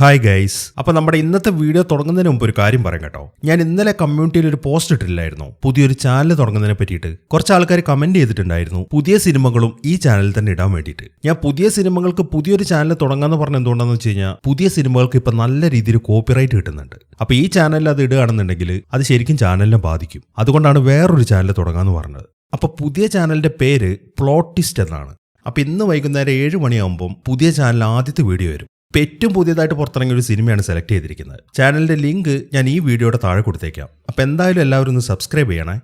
Hi guys അപ്പൊ നമ്മുടെ ഇന്നത്തെ വീഡിയോ തുടങ്ങുന്നതിന് മുമ്പ് ഒരു കാര്യം പറയാം കേട്ടോ. ഞാൻ ഇന്നലെ കമ്മ്യൂണിറ്റിയിൽ ഒരു പോസ്റ്റ് ഇട്ടില്ലായിരുന്നു പുതിയൊരു ചാനൽ തുടങ്ങുന്നതിനെ പറ്റിയിട്ട്. കുറച്ച് ആൾക്കാർ കമന്റ് ചെയ്തിട്ടുണ്ടായിരുന്നു. പുതിയ സിനിമകളും ഈ ചാനലിൽ തന്നെ ഇടാൻ വേണ്ടിയിട്ട്. ഞാൻ പുതിയ സിനിമകൾക്ക് പുതിയൊരു ചാനൽ തുടങ്ങാന്ന് പറഞ്ഞ എന്തുകൊണ്ടാന്ന് വെച്ച് കഴിഞ്ഞാൽ പുതിയ സിനിമകൾക്ക് ഇപ്പൊ നല്ല രീതിയിൽ കോപ്പിറൈറ്റ് കിട്ടുന്നുണ്ട്. അപ്പൊ ഈ ചാനലിൽ അത് ഇടുകയാണെന്നുണ്ടെങ്കിൽ അത് ശരിക്കും ചാനലിനെ ബാധിക്കും. അതുകൊണ്ടാണ് വേറൊരു ചാനൽ തുടങ്ങാന്ന് പറഞ്ഞത്. അപ്പൊ പുതിയ ചാനലിന്റെ പേര് പ്ലോട്ടിസ്റ്റ് എന്നാണ്. അപ്പൊ ഇന്ന് വൈകുന്നേരം ഏഴ് മണിയാകുമ്പോൾ പുതിയ ചാനൽ ആദ്യത്തെ വീഡിയോ വരും. ഏറ്റവും പുതിയതായിട്ട് പുറത്തിറങ്ങിയ ഒരു സിനിമയാണ് സെലക്ട് ചെയ്തിരിക്കുന്നത്. ചാനലിന്റെ ലിങ്ക് ഞാൻ ഈ വീഡിയോയുടെ താഴെ കൊടുത്തേക്കാം. അപ്പൊ എന്തായാലും എല്ലാവരും ഒന്ന് സബ്സ്ക്രൈബ് ചെയ്യണേ.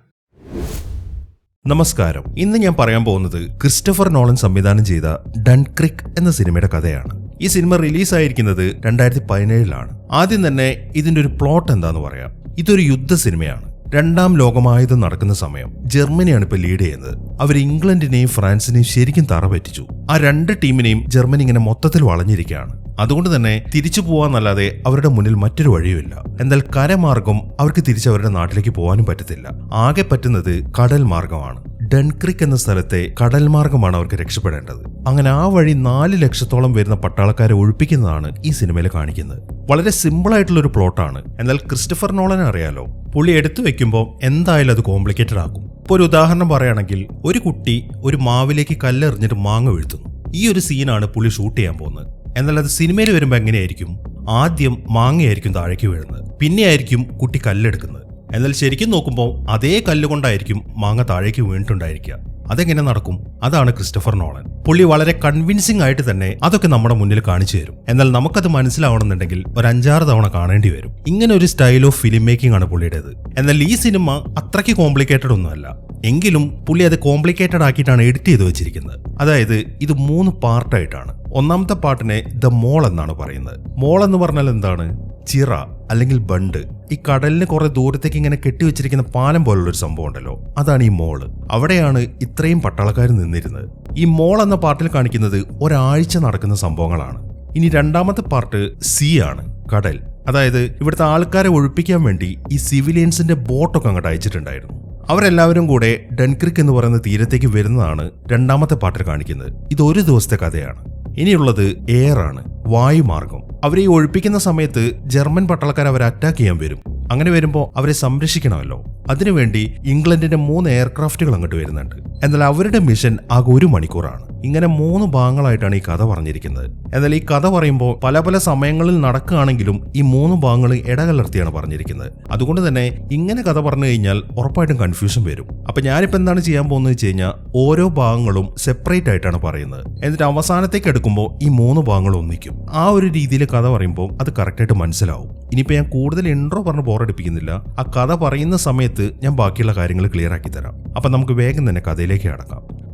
നമസ്കാരം. ഇന്ന് ഞാൻ പറയാൻ പോകുന്നത് ക്രിസ്റ്റഫർ നോളൻ സംവിധാനം ചെയ്ത ഡൺക്രിക് എന്ന സിനിമയുടെ കഥയാണ്. ഈ സിനിമ റിലീസായിരിക്കുന്നത് രണ്ടായിരത്തി പതിനേഴിലാണ് ആദ്യം തന്നെ ഇതിന്റെ ഒരു പ്ലോട്ട് എന്താന്ന് പറയാം. ഇതൊരു യുദ്ധ സിനിമയാണ്. രണ്ടാം ലോകമായുധം നടക്കുന്ന സമയം ജർമ്മനിയാണ് ഇപ്പൊ ലീഡ് ചെയ്യുന്നത്. അവർ ഇംഗ്ലണ്ടിനെയും ഫ്രാൻസിനെയും ശരിക്കും തറ പറ്റിച്ചു ആ രണ്ട് ടീമിനെയും ജർമ്മനി ഇങ്ങനെ മൊത്തത്തിൽ വളഞ്ഞിരിക്കുകയാണ്. അതുകൊണ്ട് തന്നെ തിരിച്ചു പോവാന്നല്ലാതെ അവരുടെ മുന്നിൽ മറ്റൊരു വഴിയുമില്ല. എന്നാൽ കരമാർഗം അവർക്ക് തിരിച്ച് അവരുടെ നാട്ടിലേക്ക് പോകാനും പറ്റത്തില്ല. ആകെ പറ്റുന്നത് കടൽ മാർഗമാണ്. ഡൺക്രിക് എന്ന സ്ഥലത്തെ കടൽ മാർഗമാണ് അവർക്ക് രക്ഷപ്പെടേണ്ടത്. അങ്ങനെ ആ വഴി നാല് ലക്ഷത്തോളം വരുന്ന പട്ടാളക്കാരെ ഒഴിപ്പിക്കുന്നതാണ് ഈ സിനിമയിൽ കാണിക്കുന്നത്. വളരെ സിമ്പിൾ ആയിട്ടുള്ള ഒരു പ്ലോട്ടാണ്. എന്നാൽ ക്രിസ്റ്റഫർ നോളനെ അറിയാലോ? പുള്ളി എടുത്തു വെക്കുമ്പോൾ എന്തായാലും അത് കോംപ്ലിക്കേറ്റഡ് ആക്കും. ഇപ്പോൾ ഒരു ഉദാഹരണം പറയുകയാണെങ്കിൽ ഒരു കുട്ടി ഒരു മാവിലേക്ക് കല്ലെറിഞ്ഞിട്ട് മാങ്ങ വീഴ്ത്തുന്നു. ഈ ഒരു സീനാണ് പുള്ളി ഷൂട്ട് ചെയ്യാൻ പോകുന്നത്. എന്നാൽ അത് സിനിമയിൽ വരുമ്പോൾ എങ്ങനെയായിരിക്കും? ആദ്യം മാങ്ങയായിരിക്കും താഴേക്ക് വീഴുന്നത്. പിന്നെയായിരിക്കും കുട്ടി കല്ലെടുക്കുന്നത്. എന്നാൽ ശരിക്കും നോക്കുമ്പോൾ അതേ കല്ലുകൊണ്ടായിരിക്കും മാങ്ങ താഴേക്ക് വീണിട്ടുണ്ടായിരിക്കുക. അതെങ്ങനെ നടക്കും? അതാണ് ക്രിസ്റ്റഫർ നോളൻ. പുള്ളി വളരെ കൺവിൻസിംഗ് ആയിട്ട് തന്നെ അതൊക്കെ നമ്മുടെ മുന്നിൽ കാണിച്ചു തരും. എന്നാൽ നമുക്കത് മനസ്സിലാവണമെന്നുണ്ടെങ്കിൽ ഒരു അഞ്ചാറ് തവണ കാണേണ്ടി വരും. ഇങ്ങനെ ഒരു സ്റ്റൈൽ ഓഫ് ഫിലിം മേക്കിംഗ് ആണ് പുള്ളിയുടേത്. എന്നാൽ ഈ സിനിമ അത്രയ്ക്ക് കോംപ്ലിക്കേറ്റഡ് ഒന്നുമല്ല. എങ്കിലും പുള്ളി അത് കോംപ്ലിക്കേറ്റഡ് ആക്കിയിട്ടാണ് എഡിറ്റ് ചെയ്ത് വെച്ചിരിക്കുന്നത്. അതായത് ഇത് മൂന്ന് പാർട്ടായിട്ടാണ് ഒന്നാമത്തെ പാട്ടിനെ ദ മോൾ എന്നാണ് പറയുന്നത്. മോൾ എന്ന് പറഞ്ഞാൽ എന്താണ്? ചിറ അല്ലെങ്കിൽ ബണ്ട്. ഈ കടലിന് കുറെ ദൂരത്തേക്ക് ഇങ്ങനെ കെട്ടിവെച്ചിരിക്കുന്ന പാലം പോലുള്ള ഒരു സംഭവം ഉണ്ടല്ലോ. അതാണ് ഈ മോൾ. അവിടെയാണ് ഇത്രയും പട്ടാളക്കാർ നിന്നിരുന്നത്. ഈ മോൾ എന്ന പാട്ടിൽ കാണിക്കുന്നത് ഒരാഴ്ച നടക്കുന്ന സംഭവങ്ങളാണ്. ഇനി രണ്ടാമത്തെ പാർട്ട് സി ആണ് കടൽ. അതായത് ഇവിടുത്തെ ആൾക്കാരെ ഒഴിപ്പിക്കാൻ വേണ്ടി ഈ സിവിലിയൻസിന്റെ ബോട്ടൊക്കെ അങ്ങോട്ട് അയച്ചിട്ടുണ്ടായിരുന്നു. അവരെല്ലാവരും കൂടെ ഡൺക്രിക്ക് എന്ന് പറയുന്ന തീരത്തേക്ക് വരുന്നതാണ് രണ്ടാമത്തെ പാട്ടിൽ കാണിക്കുന്നത്. ഇത് ഒരു ദിവസത്തെ കഥയാണ്. ഇനിയുള്ളത് എയർ ആണ് വായുമാർഗം അവരെ ഈ ഒഴിപ്പിക്കുന്ന സമയത്ത് ജർമ്മൻ പട്ടാളക്കാർ അവരെ അറ്റാക്ക് ചെയ്യാൻ വരും. അങ്ങനെ വരുമ്പോൾ അവരെ സംരക്ഷിക്കണമല്ലോ. അതിനുവേണ്ടി ഇംഗ്ലണ്ടിന്റെ മൂന്ന് എയർക്രാഫ്റ്റുകൾ അങ്ങോട്ട് വരുന്നുണ്ട്. എന്നാൽ അവരുടെ മിഷൻ ആകെ ഒരു മണിക്കൂറാണ്. ഇങ്ങനെ മൂന്ന് ഭാഗങ്ങളായിട്ടാണ് ഈ കഥ പറഞ്ഞിരിക്കുന്നത്. എന്നാൽ ഈ കഥ പറയുമ്പോൾ പല പല സമയങ്ങളിൽ നടക്കുകയാണെങ്കിലും ഈ മൂന്ന് ഭാഗങ്ങൾ ഇടകലർത്തിയാണ് പറഞ്ഞിരിക്കുന്നത്. അതുകൊണ്ട് തന്നെ ഇങ്ങനെ കഥ പറഞ്ഞു കഴിഞ്ഞാൽ ഉറപ്പായിട്ടും കൺഫ്യൂഷൻ വരും. അപ്പൊ ഞാനിപ്പോൾ എന്താണ് ചെയ്യാൻ പോകുന്നത് വെച്ച് കഴിഞ്ഞാൽ ഓരോ ഭാഗങ്ങളും സെപ്പറേറ്റ് ആയിട്ടാണ് പറയുന്നത്. എന്നിട്ട് അവസാനത്തേക്ക് എടുക്കുമ്പോൾ ഈ മൂന്ന് ഭാഗങ്ങൾ ഒന്നിക്കും. ആ ഒരു രീതിയിൽ കഥ പറയുമ്പോൾ അത് കറക്റ്റായിട്ട് മനസ്സിലാവും. ഇനിയിപ്പോൾ ഞാൻ കൂടുതൽ ഇൻട്രോ പറഞ്ഞ് ബോറടിപ്പിക്കുന്നില്ല ആ കഥ പറയുന്ന സമയത്ത് ഞാൻ ബാക്കിയുള്ള കാര്യങ്ങൾ ക്ലിയർ ആക്കി തരാം. അപ്പം നമുക്ക് വേഗം തന്നെ കഥയിലേക്ക് കടക്കാം.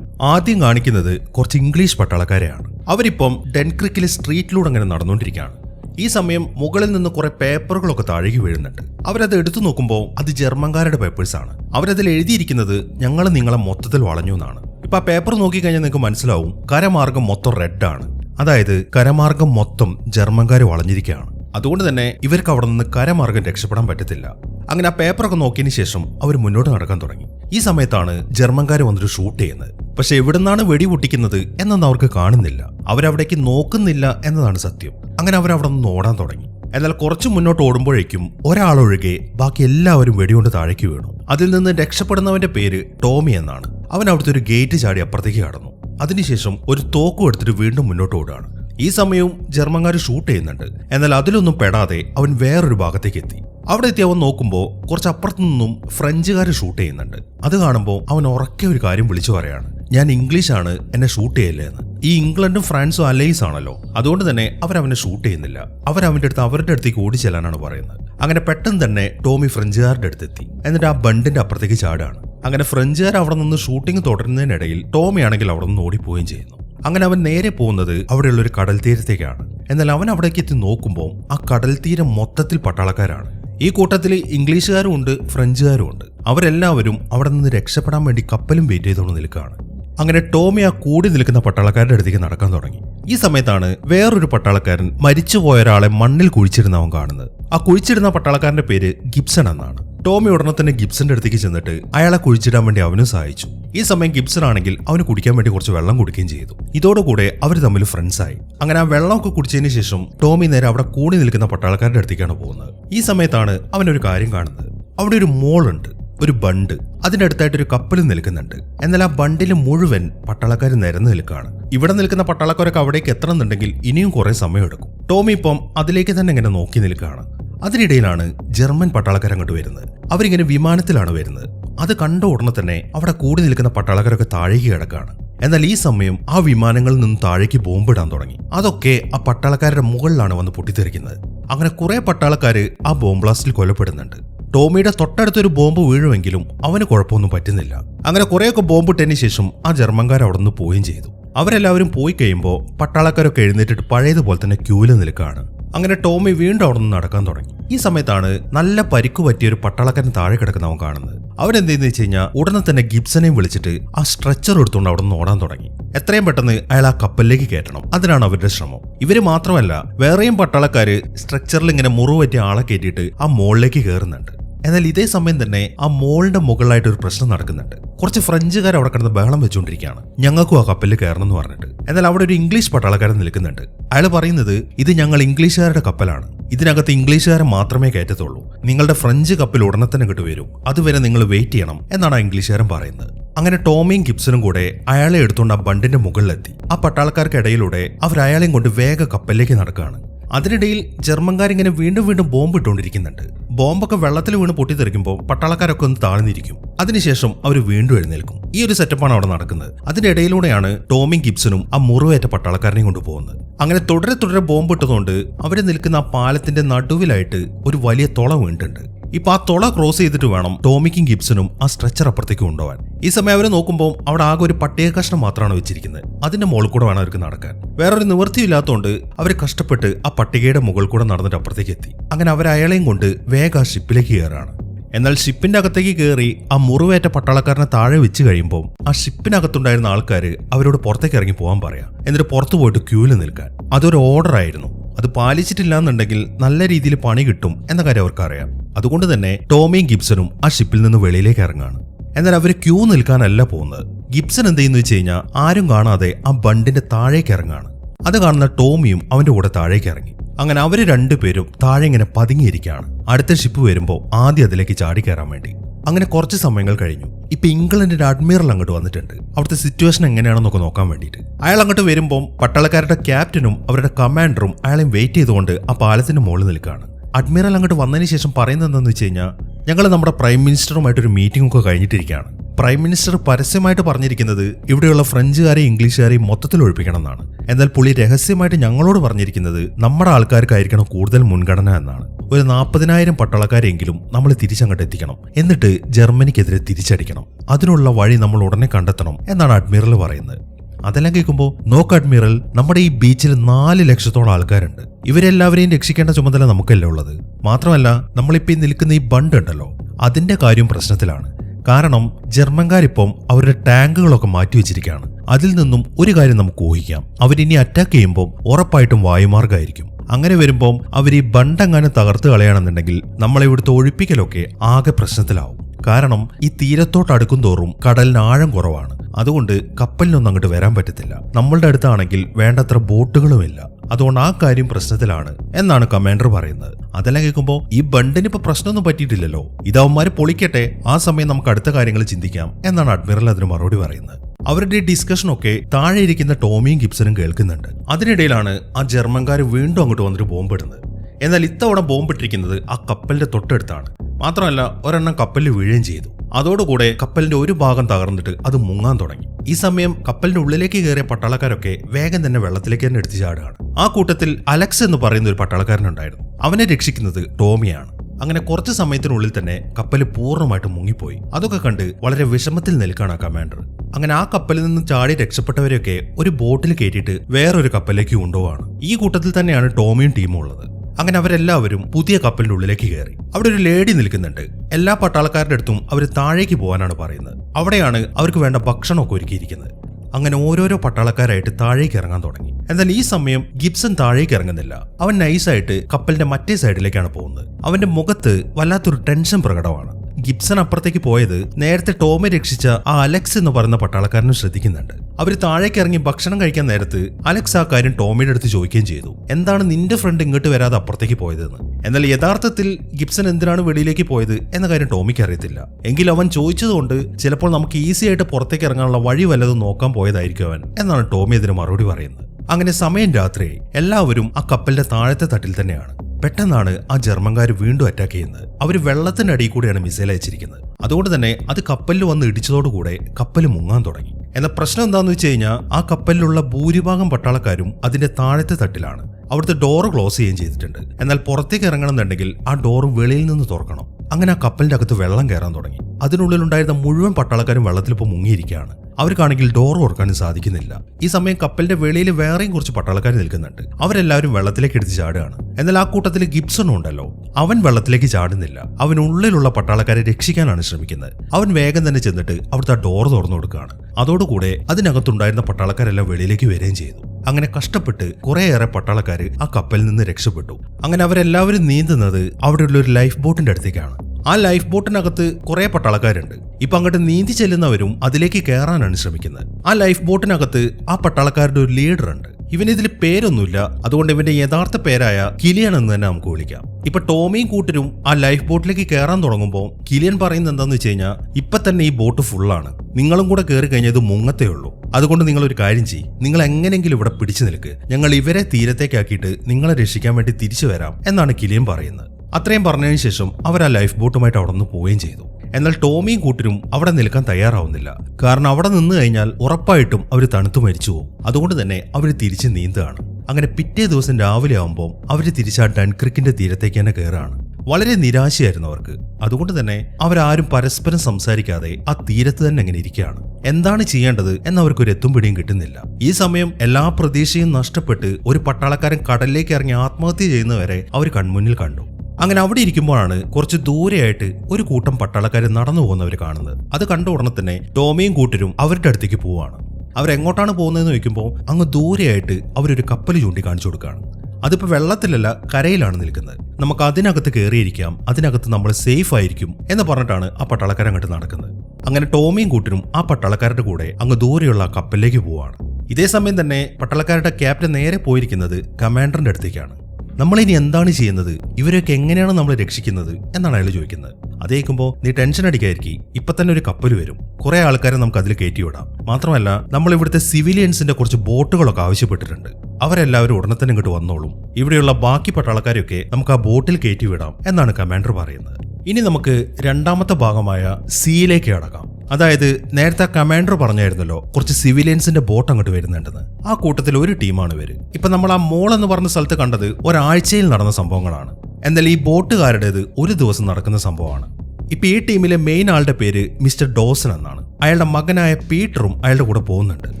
ആദ്യം കാണിക്കുന്നത് കുറച്ച് ഇംഗ്ലീഷ് പട്ടാളക്കാരെയാണ്. അവരിപ്പം ഡെൻക്രിക്കിലെ സ്ട്രീറ്റിലൂടെ അങ്ങനെ നടന്നുകൊണ്ടിരിക്കുകയാണ്. ഈ സമയം മുകളിൽ നിന്ന് കുറെ പേപ്പറുകളൊക്കെ താഴേക്ക് വീഴുന്നുണ്ട്. അവരത് എടുത്തു നോക്കുമ്പോൾ അത് ജർമ്മൻകാരുടെ പേപ്പേഴ്സാണ് അവരതിൽ എഴുതിയിരിക്കുന്നത് ഞങ്ങൾ നിങ്ങളെ മൊത്തത്തിൽ വളഞ്ഞു എന്നാണ്. ഇപ്പൊ ആ പേപ്പർ നോക്കിക്കഴിഞ്ഞാൽ നിങ്ങൾക്ക് മനസ്സിലാവും കരമാർഗം മൊത്തം റെഡ് ആണ്. അതായത് കരമാർഗം മൊത്തം ജർമ്മൻകാർ വളഞ്ഞിരിക്കുകയാണ്. അതുകൊണ്ട് തന്നെ ഇവർക്ക് അവിടെ നിന്ന് കരമാർഗം രക്ഷപ്പെടാൻ പറ്റത്തില്ല. അങ്ങനെ ആ പേപ്പറൊക്കെ നോക്കിയതിന് ശേഷം അവർ മുന്നോട്ട് നടക്കാൻ തുടങ്ങി. ഈ സമയത്താണ് ജർമ്മൻകാർ വന്നിട്ട് ഷൂട്ട് ചെയ്യുന്നത്. പക്ഷെ എവിടുന്നാണ് വെടി പൊട്ടിക്കുന്നത് എന്നൊന്നും അവർക്ക് കാണുന്നില്ല. അവരവിടേക്ക് നോക്കുന്നില്ല എന്നതാണ് സത്യം. അങ്ങനെ അവരവിടെ നിന്ന് ഓടാൻ തുടങ്ങി. എന്നാൽ കുറച്ച് മുന്നോട്ട് ഓടുമ്പോഴേക്കും ഒരാളൊഴികെ ബാക്കി എല്ലാവരും വെടികൊണ്ട് താഴേക്ക് വീണു. അതിൽ നിന്ന് രക്ഷപ്പെടുന്നവന്റെ പേര് ടോമി എന്നാണ്. അവൻ അവിടുത്തെ ഒരു ഗേറ്റ് ചാടി അപ്പുറത്തേക്ക് കടന്നു. അതിനുശേഷം ഒരു തോക്കും എടുത്തിട്ട് വീണ്ടും മുന്നോട്ട് ഓടുകയാണ്. ഈ സമയവും ജർമ്മൻകാർ ഷൂട്ട് ചെയ്യുന്നുണ്ട്. എന്നാൽ അതിലൊന്നും പെടാതെ അവൻ വേറൊരു ഭാഗത്തേക്ക് എത്തി. അവിടെ എത്തി അവൻ നോക്കുമ്പോൾ കുറച്ച് അപ്പുറത്തു നിന്നും ഫ്രഞ്ചുകാർ ഷൂട്ട് ചെയ്യുന്നുണ്ട്. അത് കാണുമ്പോൾ അവൻ ഉറക്കെ ഒരു കാര്യം വിളിച്ചു പറയാണ്. ഞാൻ ഇംഗ്ലീഷാണ് എന്നെ ഷൂട്ട് ചെയ്യല്ലേ എന്ന് ഈ ഇംഗ്ലണ്ടും ഫ്രാൻസും അലൈസ് ആണല്ലോ അതുകൊണ്ട് തന്നെ അവരവനെ ഷൂട്ട് ചെയ്യുന്നില്ല. അവരവന്റെ അടുത്ത് അവരുടെ അടുത്തേക്ക് ഓടി ചെല്ലാനാണ് പറയുന്നത്. അങ്ങനെ പെട്ടെന്ന് തന്നെ ടോമി ഫ്രഞ്ചുകാരുടെ അടുത്തെത്തി. എന്നിട്ട് ആ ബണ്ടിന്റെ അപ്പുറത്തേക്ക് ചാടാണ്. അങ്ങനെ ഫ്രഞ്ചുകാർ അവിടെ നിന്ന് ഷൂട്ടിംഗ് തുടരുന്നതിനിടയിൽ ടോമി ആണെങ്കിൽ അവിടെ നിന്ന് ഓടിപ്പോവുകയും ചെയ്യുന്നു. അങ്ങനെ അവൻ നേരെ പോകുന്നത് അവിടെയുള്ള ഒരു കടൽ തീരത്തേക്കാണ്. എന്നാൽ അവൻ അവിടേക്ക് എത്തി നോക്കുമ്പോൾ ആ കടൽ തീരം മൊത്തത്തിൽ പട്ടാളക്കാരാണ്. ഈ കൂട്ടത്തിൽ ഇംഗ്ലീഷുകാരും ഉണ്ട് ഫ്രഞ്ചുകാരും ഉണ്ട്. അവരെല്ലാവരും അവിടെ നിന്ന് രക്ഷപ്പെടാൻ വേണ്ടി കപ്പലും വെയിറ്റ് ചെയ്തുകൊണ്ട് നിൽക്കുകയാണ്. അങ്ങനെ ടോമി ആ കൂടി നിൽക്കുന്ന പട്ടാളക്കാരുടെ അടുത്തേക്ക് നടക്കാൻ തുടങ്ങി. ഈ സമയത്താണ് വേറൊരു പട്ടാളക്കാരൻ മരിച്ചുപോയ ഒരാളെ മണ്ണിൽ കുഴിച്ചിരുന്ന അവൻ കാണുന്നത്. ആ കുഴിച്ചിരുന്ന പട്ടാളക്കാരന്റെ പേര് ഗിബ്സൺ എന്നാണ്. ടോമി ഉടനെ തന്നെ ഗിബ്സന്റെ അടുത്തേക്ക് ചെന്നിട്ട് അയാളെ കുഴിച്ചിടാൻ വേണ്ടി അവനും സഹായിച്ചു. ഈ സമയം ഗിബ്സൺ ആണെങ്കിൽ അവന് കുടിക്കാൻ വേണ്ടി കുറച്ച് വെള്ളം കുടിക്കുകയും ചെയ്തു. ഇതോടുകൂടെ അവർ തമ്മിൽ ഫ്രണ്ട്സായി അങ്ങനെ ആ വെള്ളമൊക്കെ കുടിച്ചതിന് ശേഷം ടോമി നേരെ അവിടെ കൂടി നിൽക്കുന്ന പട്ടാളക്കാരുടെ അടുത്തേക്കാണ് പോകുന്നത്. ഈ സമയത്താണ് അവനൊരു കാര്യം കാണുന്നത്. അവിടെ ഒരു മോളുണ്ട് ഒരു ബണ്ട്. അതിന്റെ അടുത്തായിട്ട് ഒരു കപ്പൽ നിൽക്കുന്നുണ്ട്. എന്നാൽ ആ ബണ്ടിൽ മുഴുവൻ പട്ടാളക്കാർ നിരന്ന് നിൽക്കുകയാണ്. ഇവിടെ നിൽക്കുന്ന പട്ടാളക്കാരൊക്കെ അവിടേക്ക് എത്തണമെന്നുണ്ടെങ്കിൽ ഇനിയും കുറെ സമയമെടുക്കും. ടോമി ഇപ്പം അതിലേക്ക് തന്നെ ഇങ്ങനെ നോക്കി നിൽക്കുകയാണ്. അതിനിടയിലാണ് ജർമ്മൻ പട്ടാളക്കാർ അങ്ങോട്ട് വരുന്നത്. അവരിങ്ങനെ വിമാനത്തിലാണ് വരുന്നത്. അത് കണ്ട ഉടനെ തന്നെ അവിടെ കൂടി നിൽക്കുന്ന പട്ടാളക്കാരൊക്കെ താഴേക്ക് കിടക്കുകയാണ്. എന്നാൽ ഈ സമയം ആ വിമാനങ്ങളിൽ നിന്ന് താഴേക്ക് ബോംബിടാൻ തുടങ്ങി. അതൊക്കെ ആ പട്ടാളക്കാരുടെ മുകളിലാണ് വന്ന് പൊട്ടിത്തെറിക്കുന്നത്. അങ്ങനെ കുറെ പട്ടാളക്കാര് ആ ബോംബ് ബ്ലാസ്റ്റിൽ കൊല്ലപ്പെടുന്നുണ്ട്. ടോമിയുടെ തൊട്ടടുത്തൊരു ബോംബ് വീഴുമെങ്കിലും അവന് കുഴപ്പമൊന്നും പറ്റുന്നില്ല. അങ്ങനെ കുറേയൊക്കെ ബോംബ് ഇട്ടതിന് ശേഷം ആ ജർമ്മൻകാർ അവിടെ നിന്ന് പോവുകയും ചെയ്തു. അവരെല്ലാവരും പോയി കഴിയുമ്പോൾ പട്ടാളക്കാരൊക്കെ എഴുന്നേറ്റിട്ട് പഴയതുപോലെ തന്നെ ക്യൂവിൽ നിൽക്കുകയാണ്. അങ്ങനെ ടോമി വീണ്ടും അവിടെ നിന്ന് നടക്കാൻ തുടങ്ങി. ഈ സമയത്താണ് നല്ല പരിക്ക് പറ്റിയ ഒരു പട്ടാളക്കാരൻ താഴെ കിടക്കുന്നവൻ കാണുന്നത്. അവരെന്ത് ചെയ്യുന്ന വെച്ച് കഴിഞ്ഞാൽ ഉടനെ തന്നെ ഗിബ്സനെയും വിളിച്ചിട്ട് ആ സ്ട്രെച്ചർ എടുത്തുകൊണ്ട് അവിടെ നിന്ന് ഓടാൻ തുടങ്ങി. എത്രയും പെട്ടെന്ന് അയാൾ ആ കപ്പലിലേക്ക് കയറ്റണം. അതിനാണ് അവരുടെ ശ്രമം. ഇവർ മാത്രമല്ല വേറെയും പട്ടാളക്കാര് സ്ട്രക്ചറിൽ ഇങ്ങനെ മുറിവ് പറ്റിയ ആളെ കയറ്റിയിട്ട് ആ മോളിലേക്ക് കയറുന്നുണ്ട്. എന്നാൽ ഇതേ സമയം തന്നെ ആ മോളിന്റെ മുകളിലായിട്ട് ഒരു പ്രശ്നം നടക്കുന്നുണ്ട്. കുറച്ച് ഫ്രഞ്ചുകാർ അവിടെ കിടന്ന് ബഹളം വെച്ചുകൊണ്ടിരിക്കുകയാണ്. ഞങ്ങൾക്കും ആ കപ്പലിൽ കയറണം എന്ന് പറഞ്ഞിട്ട്. എന്നാൽ അവിടെ ഒരു ഇംഗ്ലീഷ് പട്ടാളക്കാരൻ നിൽക്കുന്നുണ്ട്. അയാൾ പറയുന്നത് ഇത് ഞങ്ങൾ ഇംഗ്ലീഷുകാരുടെ കപ്പലാണ്. ഇതിനകത്ത് ഇംഗ്ലീഷുകാരെ മാത്രമേ കയറ്റത്തുള്ളൂ. നിങ്ങളുടെ ഫ്രഞ്ച് കപ്പൽ ഉടനെ തന്നെ കിട്ടു വരും. അതുവരെ നിങ്ങൾ വെയിറ്റ് ചെയ്യണം എന്നാണ് ആ ഇംഗ്ലീഷുകാരൻ പറയുന്നത്. അങ്ങനെ ടോമിയും ഗിബ്സനും കൂടെ അയാളെ എടുത്തുകൊണ്ട് ആ ബണ്ടിന്റെ മുകളിലെത്തി. ആ പട്ടാളക്കാർക്കിടയിലൂടെ അവർ അയാളെയും കൊണ്ട് വേഗ കപ്പലിലേക്ക് നടക്കുകയാണ്. അതിനിടയിൽ ജർമ്മൻകാരിങ്ങനെ വീണ്ടും വീണ്ടും ബോംബ് ഇട്ടുകൊണ്ടിരിക്കുന്നുണ്ട്. ബോംബൊക്കെ വെള്ളത്തിൽ വീണ് പൊട്ടിത്തെറിക്കുമ്പോൾ പട്ടാളക്കാരൊക്കെ ഒന്ന് താഴ്ന്നിരിക്കും. അതിനുശേഷം അവർ വീണ്ടും എഴുന്നേൽക്കും. ഈ ഒരു സെറ്റപ്പാണ് അവിടെ നടക്കുന്നത്. അതിനിടയിലൂടെയാണ് ടോമി ഗിബ്സണും ആ മുറിവേറ്റ പട്ടാളക്കാരനെയും കൊണ്ടുപോകുന്നത്. അങ്ങനെ തുടരെ തുടരെ ബോംബ് ഇട്ടതുകൊണ്ട് അവർ നിൽക്കുന്ന ആ പാലത്തിന്റെ നടുവിലായിട്ട് ഒരു വലിയ തുള വീണ്ടുണ്ട് ഇപ്പൊ ആ തുള ക്രോസ് ചെയ്തിട്ട് വേണം ടോമിക്കും ഗിബ്സനും ആ സ്ട്രെച്ചർ അപ്പുറത്തേക്ക് കൊണ്ടുപോകാൻ ഈ സമയം അവരെ നോക്കുമ്പോൾ അവിടെ ആകെ ഒരു പട്ടിക കഷ്ണം മാത്രമാണ് വെച്ചിരിക്കുന്നത്. അതിന്റെ മുകളിൽ കൂടെ വേണം അവർക്ക് നടക്കാൻ. വേറൊരു നിവൃത്തിയില്ലാത്തതുകൊണ്ട് അവർ കഷ്ടപ്പെട്ട് ആ പട്ടികയുടെ മുകളിൽ കൂടെ നടന്നിട്ട് അപ്പുറത്തേക്ക് എത്തി. അങ്ങനെ അവർ അയാളെയും കൊണ്ട് വേഗം ആ ഷിപ്പിലേക്ക് കയറാണ് എന്നാൽ ഷിപ്പിന്റെ അകത്തേക്ക് കയറി ആ മുറിവേറ്റ പട്ടാളക്കാരനെ താഴെ വെച്ച് കഴിയുമ്പോൾ ആ ഷിപ്പിനകത്തുണ്ടായിരുന്ന ആൾക്കാർ അവരോട് പുറത്തേക്ക് ഇറങ്ങി പോകാൻ പറയാം. എന്നിട്ട് പുറത്തു പോയിട്ട് ക്യൂവിൽ നിൽക്കാൻ. അതൊരു ഓർഡർ ആയിരുന്നു. അത് പാലിച്ചിട്ടില്ല എന്നുണ്ടെങ്കിൽ നല്ല രീതിയിൽ പണി കിട്ടും എന്ന കാര്യം അവർക്കറിയാം. അതുകൊണ്ട് തന്നെ ടോമിയും ഗിബ്സണും ആ ഷിപ്പിൽ നിന്ന് വെളിയിലേക്ക് ഇറങ്ങാണ്. എന്നാൽ അവർ ക്യൂ നിൽക്കാനല്ല പോകുന്നത്. ഗിബ്സൺ എന്ത് ചെയ്യുന്നു വെച്ച് കഴിഞ്ഞാൽ ആരും കാണാതെ ആ ബണ്ടിന്റെ താഴേക്ക് ഇറങ്ങാണ്. അത് കാണുന്ന ടോമിയും അവന്റെ കൂടെ താഴേക്ക് ഇറങ്ങി. അങ്ങനെ അവർ രണ്ടുപേരും താഴെ ഇങ്ങനെ പതുങ്ങിയിരിക്കുകയാണ്. അടുത്ത ഷിപ്പ് വരുമ്പോൾ ആദ്യം അതിലേക്ക് ചാടി കയറാൻ വേണ്ടി. അങ്ങനെ കുറച്ച് സമയങ്ങൾ കഴിഞ്ഞു. ഇപ്പൊ ഇംഗ്ലണ്ടിന്റെ അഡ്മിറൽ അങ്ങോട്ട് വന്നിട്ടുണ്ട്. അവിടുത്തെ സിറ്റുവേഷൻ എങ്ങനെയാണെന്നൊക്കെ നോക്കാൻ വേണ്ടിയിട്ട്. അയാൾ അങ്ങോട്ട് വരുമ്പോൾ പട്ടാളക്കാരുടെ ക്യാപ്റ്റനും അവരുടെ കമാൻഡറും അയാളെയും വെയിറ്റ് ചെയ്തുകൊണ്ട് ആ പാലത്തിന്റെ മുകളിൽ നിൽക്കുകയാണ്. അഡ്മിറൽ അങ്ങോട്ട് വന്നതിന് ശേഷം പറയുന്നത് എന്താണെന്ന് വെച്ച് കഴിഞ്ഞാൽ ഞങ്ങൾ നമ്മുടെ പ്രൈം മിനിസ്റ്ററുമായിട്ട് ഒരു മീറ്റിംഗ് ഒക്കെ കഴിഞ്ഞിട്ടിരിക്കുകയാണ്. പ്രൈം മിനിസ്റ്റർ പരസ്യമായിട്ട് പറഞ്ഞിരിക്കുന്നത് ഇവിടെയുള്ള ഫ്രഞ്ചുകാരെയും ഇംഗ്ലീഷുകാരെയും മൊത്തത്തിൽ ഒഴിപ്പിക്കണം എന്നാണ് എന്നാൽ പുള്ളി രഹസ്യമായിട്ട് ഞങ്ങളോട് പറഞ്ഞിരിക്കുന്നത് നമ്മുടെ ആൾക്കാർക്കായിരിക്കണം കൂടുതൽ മുൻഗണന എന്നാണ്. ഒരു നാൽപ്പതിനായിരം പട്ടാളക്കാരെങ്കിലും നമ്മൾ തിരിച്ചങ്ങോട്ട് എത്തിക്കണം. എന്നിട്ട് ജർമ്മനിക്കെതിരെ തിരിച്ചടിക്കണം. അതിനുള്ള വഴി നമ്മൾ ഉടനെ കണ്ടെത്തണം എന്നാണ് അഡ്മിറൽ പറയുന്നത്. അതെല്ലാം കേൾക്കുമ്പോൾ നോക്ക് അഡ്മിറൽ നമ്മുടെ ഈ ബീച്ചിൽ നാല് ലക്ഷത്തോളം ആൾക്കാരുണ്ട്. ഇവരെല്ലാവരെയും രക്ഷിക്കേണ്ട ചുമതല നമുക്കല്ലേ ഉള്ളത്? മാത്രമല്ല നമ്മളിപ്പോൾ ഈ നിൽക്കുന്ന ഈ ബണ്ട് ഉണ്ടല്ലോ അതിന്റെ കാര്യം പ്രശ്നത്തിലാണ്. കാരണം ജർമ്മൻകാരിപ്പം അവരുടെ ടാങ്കുകളൊക്കെ മാറ്റി വെച്ചിരിക്കുകയാണ് അതിൽ നിന്നും ഒരു കാര്യം നമുക്ക് ഊഹിക്കാം. അവരിനി അറ്റാക്ക് ചെയ്യുമ്പോൾ ഉറപ്പായിട്ടും വായുമാർഗമായിരിക്കും. അങ്ങനെ വരുമ്പോൾ അവർ ഈ ബണ്ടങ്ങാനും തകർത്ത് കളയാണെന്നുണ്ടെങ്കിൽ നമ്മളെ ഇവിടുത്തെ ഒഴിപ്പിക്കലൊക്കെ ആകെ പ്രശ്നത്തിലാവും. കാരണം ഈ തീരത്തോട്ട് അടുക്കും തോറും കടലിന് ആഴം കുറവാണ്. അതുകൊണ്ട് കപ്പലിനൊന്നും അങ്ങോട്ട് വരാൻ പറ്റത്തില്ല. നമ്മളുടെ അടുത്താണെങ്കിൽ വേണ്ടത്ര ബോട്ടുകളുമില്ല. അതുകൊണ്ട് ആ കാര്യം പ്രശ്നത്തിലാണ് എന്നാണ് കമാൻഡർ പറയുന്നത്. അതെല്ലാം കേൾക്കുമ്പോൾ ഈ ബണ്ടിന് ഇപ്പൊ പ്രശ്നമൊന്നും പറ്റിയിട്ടില്ലല്ലോ. ഇതവന്മാര് പൊളിക്കട്ടെ ആ സമയം നമുക്ക് അടുത്ത കാര്യങ്ങൾ ചിന്തിക്കാം എന്നാണ് അഡ്മിറൽ അതിന് മറുപടി പറയുന്നത്. അവരുടെ ഡിസ്കഷനൊക്കെ താഴെ ഇരിക്കുന്ന ടോമിയും ഗിബ്സനും കേൾക്കുന്നുണ്ട്. അതിനിടയിലാണ് ആ ജർമ്മൻകാർ വീണ്ടും അങ്ങോട്ട് വന്നിട്ട് ബോംബിടുന്നത്. എന്നാൽ ഇത്തവണ ബോംബിട്ടിരിക്കുന്നത് ആ കപ്പലിന്റെ തൊട്ടടുത്താണ്. മാത്രമല്ല ഒരെണ്ണം കപ്പലിൽ വീഴുകയും ചെയ്തു. അതോടുകൂടെ കപ്പലിന്റെ ഒരു ഭാഗം തകർന്നിട്ട് അത് മുങ്ങാൻ തുടങ്ങി. ഈ സമയം കപ്പലിന്റെ ഉള്ളിലേക്ക് കയറിയ പട്ടാളക്കാരൊക്കെ വേഗം തന്നെ വെള്ളത്തിലേക്ക് തന്നെ എടുത്തു ചാടുകയാണ്. ആ കൂട്ടത്തിൽ അലക്സ് എന്ന് പറയുന്ന ഒരു പട്ടാളക്കാരനുണ്ടായിരുന്നു. അവനെ രക്ഷിക്കുന്നത് ടോമിയാണ്. അങ്ങനെ കുറച്ച് സമയത്തിനുള്ളിൽ തന്നെ കപ്പൽ പൂർണമായിട്ട് മുങ്ങിപ്പോയി. അതൊക്കെ കണ്ട് വളരെ വിഷമത്തിൽ നിൽക്കുകയാണ് ആ കമാൻഡർ അങ്ങനെ ആ കപ്പലിൽ നിന്ന് ചാടി രക്ഷപ്പെട്ടവരെയൊക്കെ ഒരു ബോട്ടിൽ കയറ്റിയിട്ട് വേറൊരു കപ്പലിലേക്ക് കൊണ്ടുപോവാണ്. ഈ കൂട്ടത്തിൽ തന്നെയാണ് ടോമിയും ടീമും ഉള്ളത്. അങ്ങനെ അവരെല്ലാവരും പുതിയ കപ്പലിന്റെ ഉള്ളിലേക്ക് കയറി. അവിടെ ഒരു ലേഡി നിൽക്കുന്നുണ്ട്. എല്ലാ പട്ടാളക്കാരുടെ അടുത്തും അവർ താഴേക്ക് പോകാനാണ് പറയുന്നത്. അവിടെയാണ് അവർക്ക് വേണ്ട ഭക്ഷണമൊക്കെ ഒരുക്കിയിരിക്കുന്നത്. അങ്ങനെ ഓരോരോ പട്ടാളക്കാരായിട്ട് താഴേക്ക് ഇറങ്ങാൻ തുടങ്ങി. എന്നാൽ ഈ സമയം ഗിബ്സൺ താഴേക്ക് ഇറങ്ങുന്നില്ല. അവൻ നൈസായിട്ട് കപ്പലിന്റെ മറ്റേ സൈഡിലേക്കാണ് പോകുന്നത്. അവന്റെ മുഖത്ത് വല്ലാത്തൊരു ടെൻഷൻ പ്രകടമാണ്. ഗിബ്സൺ അപ്പുറത്തേക്ക് പോയത് നേരത്തെ ടോമെ രക്ഷിച്ച ആ അലക്സ് എന്ന് പറയുന്ന പട്ടാളക്കാരനും ശ്രദ്ധിക്കുന്നുണ്ട്. അവർ താഴേക്ക് ഇറങ്ങി ഭക്ഷണം കഴിക്കാൻ നേരത്ത് അലക്സ് ആ കാര്യം ടോമിയുടെ അടുത്ത് ചോദിക്കുകയും ചെയ്തു. എന്താണ് നിന്റെ ഫ്രണ്ട് ഇങ്ങോട്ട് വരാതെ അപ്പുറത്തേക്ക് പോയതെന്ന്? എന്നാൽ യഥാർത്ഥത്തിൽ ഗിബ്സൺ എന്തിനാണ് വെളിയിലേക്ക് പോയത് എന്ന കാര്യം ടോമിക്ക് അറിയത്തില്ല. എങ്കിൽ അവൻ ചോദിച്ചതുകൊണ്ട് ചിലപ്പോൾ നമുക്ക് ഈസി ആയിട്ട് പുറത്തേക്ക് ഇറങ്ങാനുള്ള വഴി വല്ലതും നോക്കാൻ പോയതായിരിക്കും അവൻ എന്നാണ് ടോമി ഇതിന് മറുപടി പറയുന്നത്. അങ്ങനെ സമയം രാത്രി എല്ലാവരും ആ കപ്പലിന്റെ താഴത്തെ തട്ടിൽ തന്നെയാണ്. പെട്ടെന്നാണ് ആ ജർമ്മൻകാർ വീണ്ടും അറ്റാക്ക് ചെയ്യുന്നത്. അവർ വെള്ളത്തിന്റെ അടിയിൽ കൂടെയാണ് മിസൈൽ അയച്ചിരിക്കുന്നത്. അതുകൊണ്ട് തന്നെ അത് കപ്പലിൽ വന്ന് ഇടിച്ചതോടുകൂടെ കപ്പൽ മുങ്ങാൻ തുടങ്ങി. എന്നാൽ പ്രശ്നം എന്താണെന്ന് വെച്ച് കഴിഞ്ഞാൽ ആ കപ്പലിലുള്ള ഭൂരിഭാഗം പട്ടാളക്കാരും അതിന്റെ താഴത്തെ തട്ടിലാണ്. അവിടുത്തെ ഡോറ് ക്ലോസ് ചെയ്യുകയും ചെയ്തിട്ടുണ്ട്. എന്നാൽ പുറത്തേക്ക് ഇറങ്ങണമെന്നുണ്ടെങ്കിൽ ആ ഡോറ് വെളിയിൽ നിന്ന് തുറക്കണം. അങ്ങനെ ആ കപ്പലിന്റെ അകത്ത് വെള്ളം കയറാൻ തുടങ്ങി. അതിനുള്ളിലുണ്ടായിരുന്ന മുഴുവൻ പട്ടാളക്കാരും വെള്ളത്തിൽ ഇപ്പോൾ മുങ്ങിയിരിക്കുകയാണ്. അവർക്കാണെങ്കിൽ ഡോർ ഓർക്കാനും സാധിക്കുന്നില്ല. ഈ സമയം കപ്പലിന്റെ വെളിയിൽ വേറെയും കുറച്ച് പട്ടാളക്കാർ നിൽക്കുന്നുണ്ട്. അവരെല്ലാവരും വെള്ളത്തിലേക്ക് എടുത്ത് ചാടുകയാണ്. എന്നാൽ ആ കൂട്ടത്തിൽ ഗിബ്സണും ഉണ്ടല്ലോ. അവൻ വെള്ളത്തിലേക്ക് ചാടുന്നില്ല. അവൻ ഉള്ളിലുള്ള പട്ടാളക്കാരെ രക്ഷിക്കാനാണ് ശ്രമിക്കുന്നത്. അവൻ വേഗം തന്നെ ചെന്നിട്ട് അവിടുത്തെ ഡോർ തുറന്നു കൊടുക്കുകയാണ്. അതോടുകൂടെ അതിനകത്തുണ്ടായിരുന്ന പട്ടാളക്കാരെല്ലാം വെളിയിലേക്ക് വരികയും ചെയ്തു. അങ്ങനെ കഷ്ടപ്പെട്ട് കുറേയേറെ പട്ടാളക്കാർ ആ കപ്പലിൽ നിന്ന് രക്ഷപ്പെട്ടു. അങ്ങനെ അവരെല്ലാവരും നീന്തുന്നത് അവിടെയുള്ള ഒരു ലൈഫ് ബോട്ടിന്റെ അടുത്തേക്കാണ്. ആ ലൈഫ് ബോട്ടിനകത്ത് കുറെ പട്ടാളക്കാരുണ്ട്. ഇപ്പൊ അങ്ങോട്ട് നീന്തി ചെല്ലുന്നവരും അതിലേക്ക് കയറാനാണ് ശ്രമിക്കുന്നത്. ആ ലൈഫ് ബോട്ടിനകത്ത് ആ പട്ടാളക്കാരുടെ ഒരു ലീഡർ ഉണ്ട്. ഇവന് ഇതിൽ പേരൊന്നുമില്ല. അതുകൊണ്ട് ഇവന്റെ യഥാർത്ഥ പേരായ കിലിയൻ എന്ന് തന്നെ നമുക്ക് വിളിക്കാം. ഇപ്പൊ ടോമിയും കൂട്ടരും ആ ലൈഫ് ബോട്ടിലേക്ക് കയറാൻ തുടങ്ങുമ്പോൾ കിലിയൻ പറയുന്നത് എന്താന്ന് വെച്ച് കഴിഞ്ഞാൽ ഇപ്പൊ തന്നെ ഈ ബോട്ട് ഫുള്ളാണ് നിങ്ങളും കൂടെ കയറി കഴിഞ്ഞാൽ ഇത് മുങ്ങത്തേ ഉള്ളൂ. അതുകൊണ്ട് നിങ്ങൾ ഒരു കാര്യം ചെയ്യും. നിങ്ങൾ എങ്ങനെയെങ്കിലും ഇവിടെ പിടിച്ചു നിൽക്ക്. ഞങ്ങൾ ഇവരെ തീരത്തേക്കാക്കിയിട്ട് നിങ്ങളെ രക്ഷിക്കാൻ വേണ്ടി തിരിച്ചു വരാം എന്നാണ് കിലിയൻ പറയുന്നത്. അത്രയും പറഞ്ഞതിന് ശേഷം അവർ ആ ലൈഫ് ബോട്ടുമായിട്ട് അവിടെ നിന്ന് പോവുകയും ചെയ്തു. എന്നാൽ ടോമിയും കൂട്ടരും അവിടെ നിൽക്കാൻ തയ്യാറാവുന്നില്ല. കാരണം അവിടെ നിന്ന് കഴിഞ്ഞാൽ ഉറപ്പായിട്ടും അവർ തണുത്തു മരിച്ചു പോകും. അതുകൊണ്ട് തന്നെ അവർ തിരിച്ച് നീന്തുകയാണ്. അങ്ങനെ പിറ്റേ ദിവസം രാവിലെ ആകുമ്പോൾ അവർ തിരിച്ച് ആ ഡൺക്രിക്കിന്റെ തീരത്തേക്ക് തന്നെ കയറാണ് വളരെ നിരാശയായിരുന്നു അവർക്ക്. അതുകൊണ്ട് തന്നെ അവരാരും പരസ്പരം സംസാരിക്കാതെ ആ തീരത്ത് തന്നെ അങ്ങനെ ഇരിക്കുകയാണ്. എന്താണ് ചെയ്യേണ്ടത് എന്നവർക്കൊരു എത്തും പിടിയും കിട്ടുന്നില്ല. ഈ സമയം എല്ലാ പ്രതീക്ഷയും നഷ്ടപ്പെട്ട് ഒരു പട്ടാളക്കാരൻ കടലിലേക്ക് ഇറങ്ങി ആത്മഹത്യ ചെയ്യുന്നവരെ അവർ കൺമുന്നിൽ കണ്ടു. അങ്ങനെ അവിടെ ഇരിക്കുമ്പോഴാണ് കുറച്ച് ദൂരെയായിട്ട് ഒരു കൂട്ടം പട്ടാളക്കാർ നടന്നു പോകുന്നവർ കാണുന്നത്. അത് കണ്ട ഉടനെ തന്നെ ടോമിയും കൂട്ടരും അവരുടെ അടുത്തേക്ക് പോവുകയാണ്. അവരെങ്ങോട്ടാണ് പോകുന്നതെന്ന് ചോദിക്കുമ്പോൾ അങ്ങ് ദൂരെയായിട്ട് അവരൊരു കപ്പൽ ചൂണ്ടിക്കാണിച്ചു കൊടുക്കുകയാണ്. അതിപ്പോ വെള്ളത്തിലല്ല കരയിലാണ് നിൽക്കുന്നത്. നമുക്ക് അതിനകത്ത് കയറിയിരിക്കാം അതിനകത്ത് നമ്മൾ സേഫ് ആയിരിക്കും എന്ന് പറഞ്ഞിട്ടാണ് ആ പട്ടാളക്കാരൻ അങ്ങോട്ട് നടക്കുന്നത്. അങ്ങനെ ടോമിയും കൂട്ടരും ആ പട്ടാളക്കാരുടെ കൂടെ അങ്ങ് ദൂരെയുള്ള ആ കപ്പലിലേക്ക് പോവാണ്. ഇതേ സമയം തന്നെ പട്ടാളക്കാരുടെ ക്യാപ്റ്റൻ നേരെ പോയിരിക്കുന്നത് കമാൻഡറിന്റെ അടുത്തേക്കാണ്. നമ്മളിനി എന്താണ് ചെയ്യുന്നത്? ഇവരെയൊക്കെ എങ്ങനെയാണ് നമ്മൾ രക്ഷിക്കുന്നത് എന്നാണ് അയാൾ ചോദിക്കുന്നത്. അത് കേൾക്കുമ്പോൾ നീ ടെൻഷൻ അടിക്കായിരിക്കും ഇപ്പൊ തന്നെ ഒരു കപ്പൽ വരും. കുറെ ആൾക്കാരെ നമുക്ക് അതിൽ കയറ്റി വിടാം. മാത്രമല്ല നമ്മൾ ഇവിടുത്തെ സിവിലിയൻസിന്റെ കുറച്ച് ബോട്ടുകളൊക്കെ ആവശ്യപ്പെട്ടിട്ടുണ്ട്. അവരെല്ലാവരും ഉടനെ തന്നെ ഇങ്ങോട്ട് വന്നോളും. ഇവിടെയുള്ള ബാക്കി പട്ടാളക്കാരെയൊക്കെ നമുക്ക് ആ ബോട്ടിൽ കയറ്റി വിടാം എന്നാണ് കമാൻഡർ പറയുന്നത്. ഇനി നമുക്ക് രണ്ടാമത്തെ ഭാഗമായ സിയിലേക്ക് അടക്കാം അതായത് നേരത്തെ കമാൻഡർ പറഞ്ഞായിരുന്നല്ലോ കുറച്ച് സിവിലിയൻസിന്റെ ബോട്ട് അങ്ങോട്ട് വരുന്നുണ്ടെന്ന്. ആ കൂട്ടത്തിൽ ഒരു ടീമാണ് ഇവർ. ഇപ്പൊ നമ്മൾ ആ മോൾ എന്ന് പറഞ്ഞ സ്ഥലത്ത് കണ്ടത് ഒരാഴ്ചയിൽ നടന്ന സംഭവങ്ങളാണ്. എന്നാൽ ഈ ബോട്ടുകാരുടേത് ഒരു ദിവസം നടക്കുന്ന സംഭവമാണ്. ഇപ്പൊ ഈ ടീമിലെ മെയിൻ ആളുടെ പേര് മിസ്റ്റർ ഡോസൺ എന്നാണ്. അയാളുടെ മകനായ പീറ്ററും അയാളുടെ കൂടെ പോകുന്നുണ്ട്.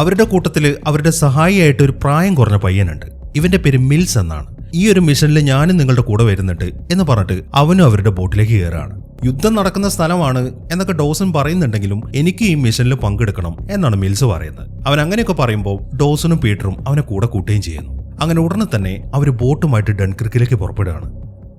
അവരുടെ കൂട്ടത്തിൽ അവരുടെ സഹായിയായിട്ട് ഒരു പ്രായം കുറഞ്ഞ പയ്യനുണ്ട്. ഇവന്റെ പേര് മിൽസ് എന്നാണ്. ഈ ഒരു മിഷനിൽ ഞാനും നിങ്ങളുടെ കൂടെ വരുന്നുണ്ട് എന്ന് പറഞ്ഞിട്ട് അവനും അവരുടെ ബോട്ടിലേക്ക് കയറാണ് യുദ്ധം നടക്കുന്ന സ്ഥലമാണ് എന്നൊക്കെ ഡോസൺ പറയുന്നുണ്ടെങ്കിലും എനിക്ക് ഈ മിഷനിൽ പങ്കെടുക്കണം എന്നാണ് മിൽസ് പറയുന്നത്. അവൻ അങ്ങനെയൊക്കെ പറയുമ്പോൾ ഡോസനും പീറ്ററും അവനെ കൂടെ കൂട്ടുകയും ചെയ്യുന്നു. അങ്ങനെ ഉടനെ തന്നെ അവർ ബോട്ടുമായിട്ട് ഡൺക്രിക്കിലേക്ക് പുറപ്പെടുകയാണ്.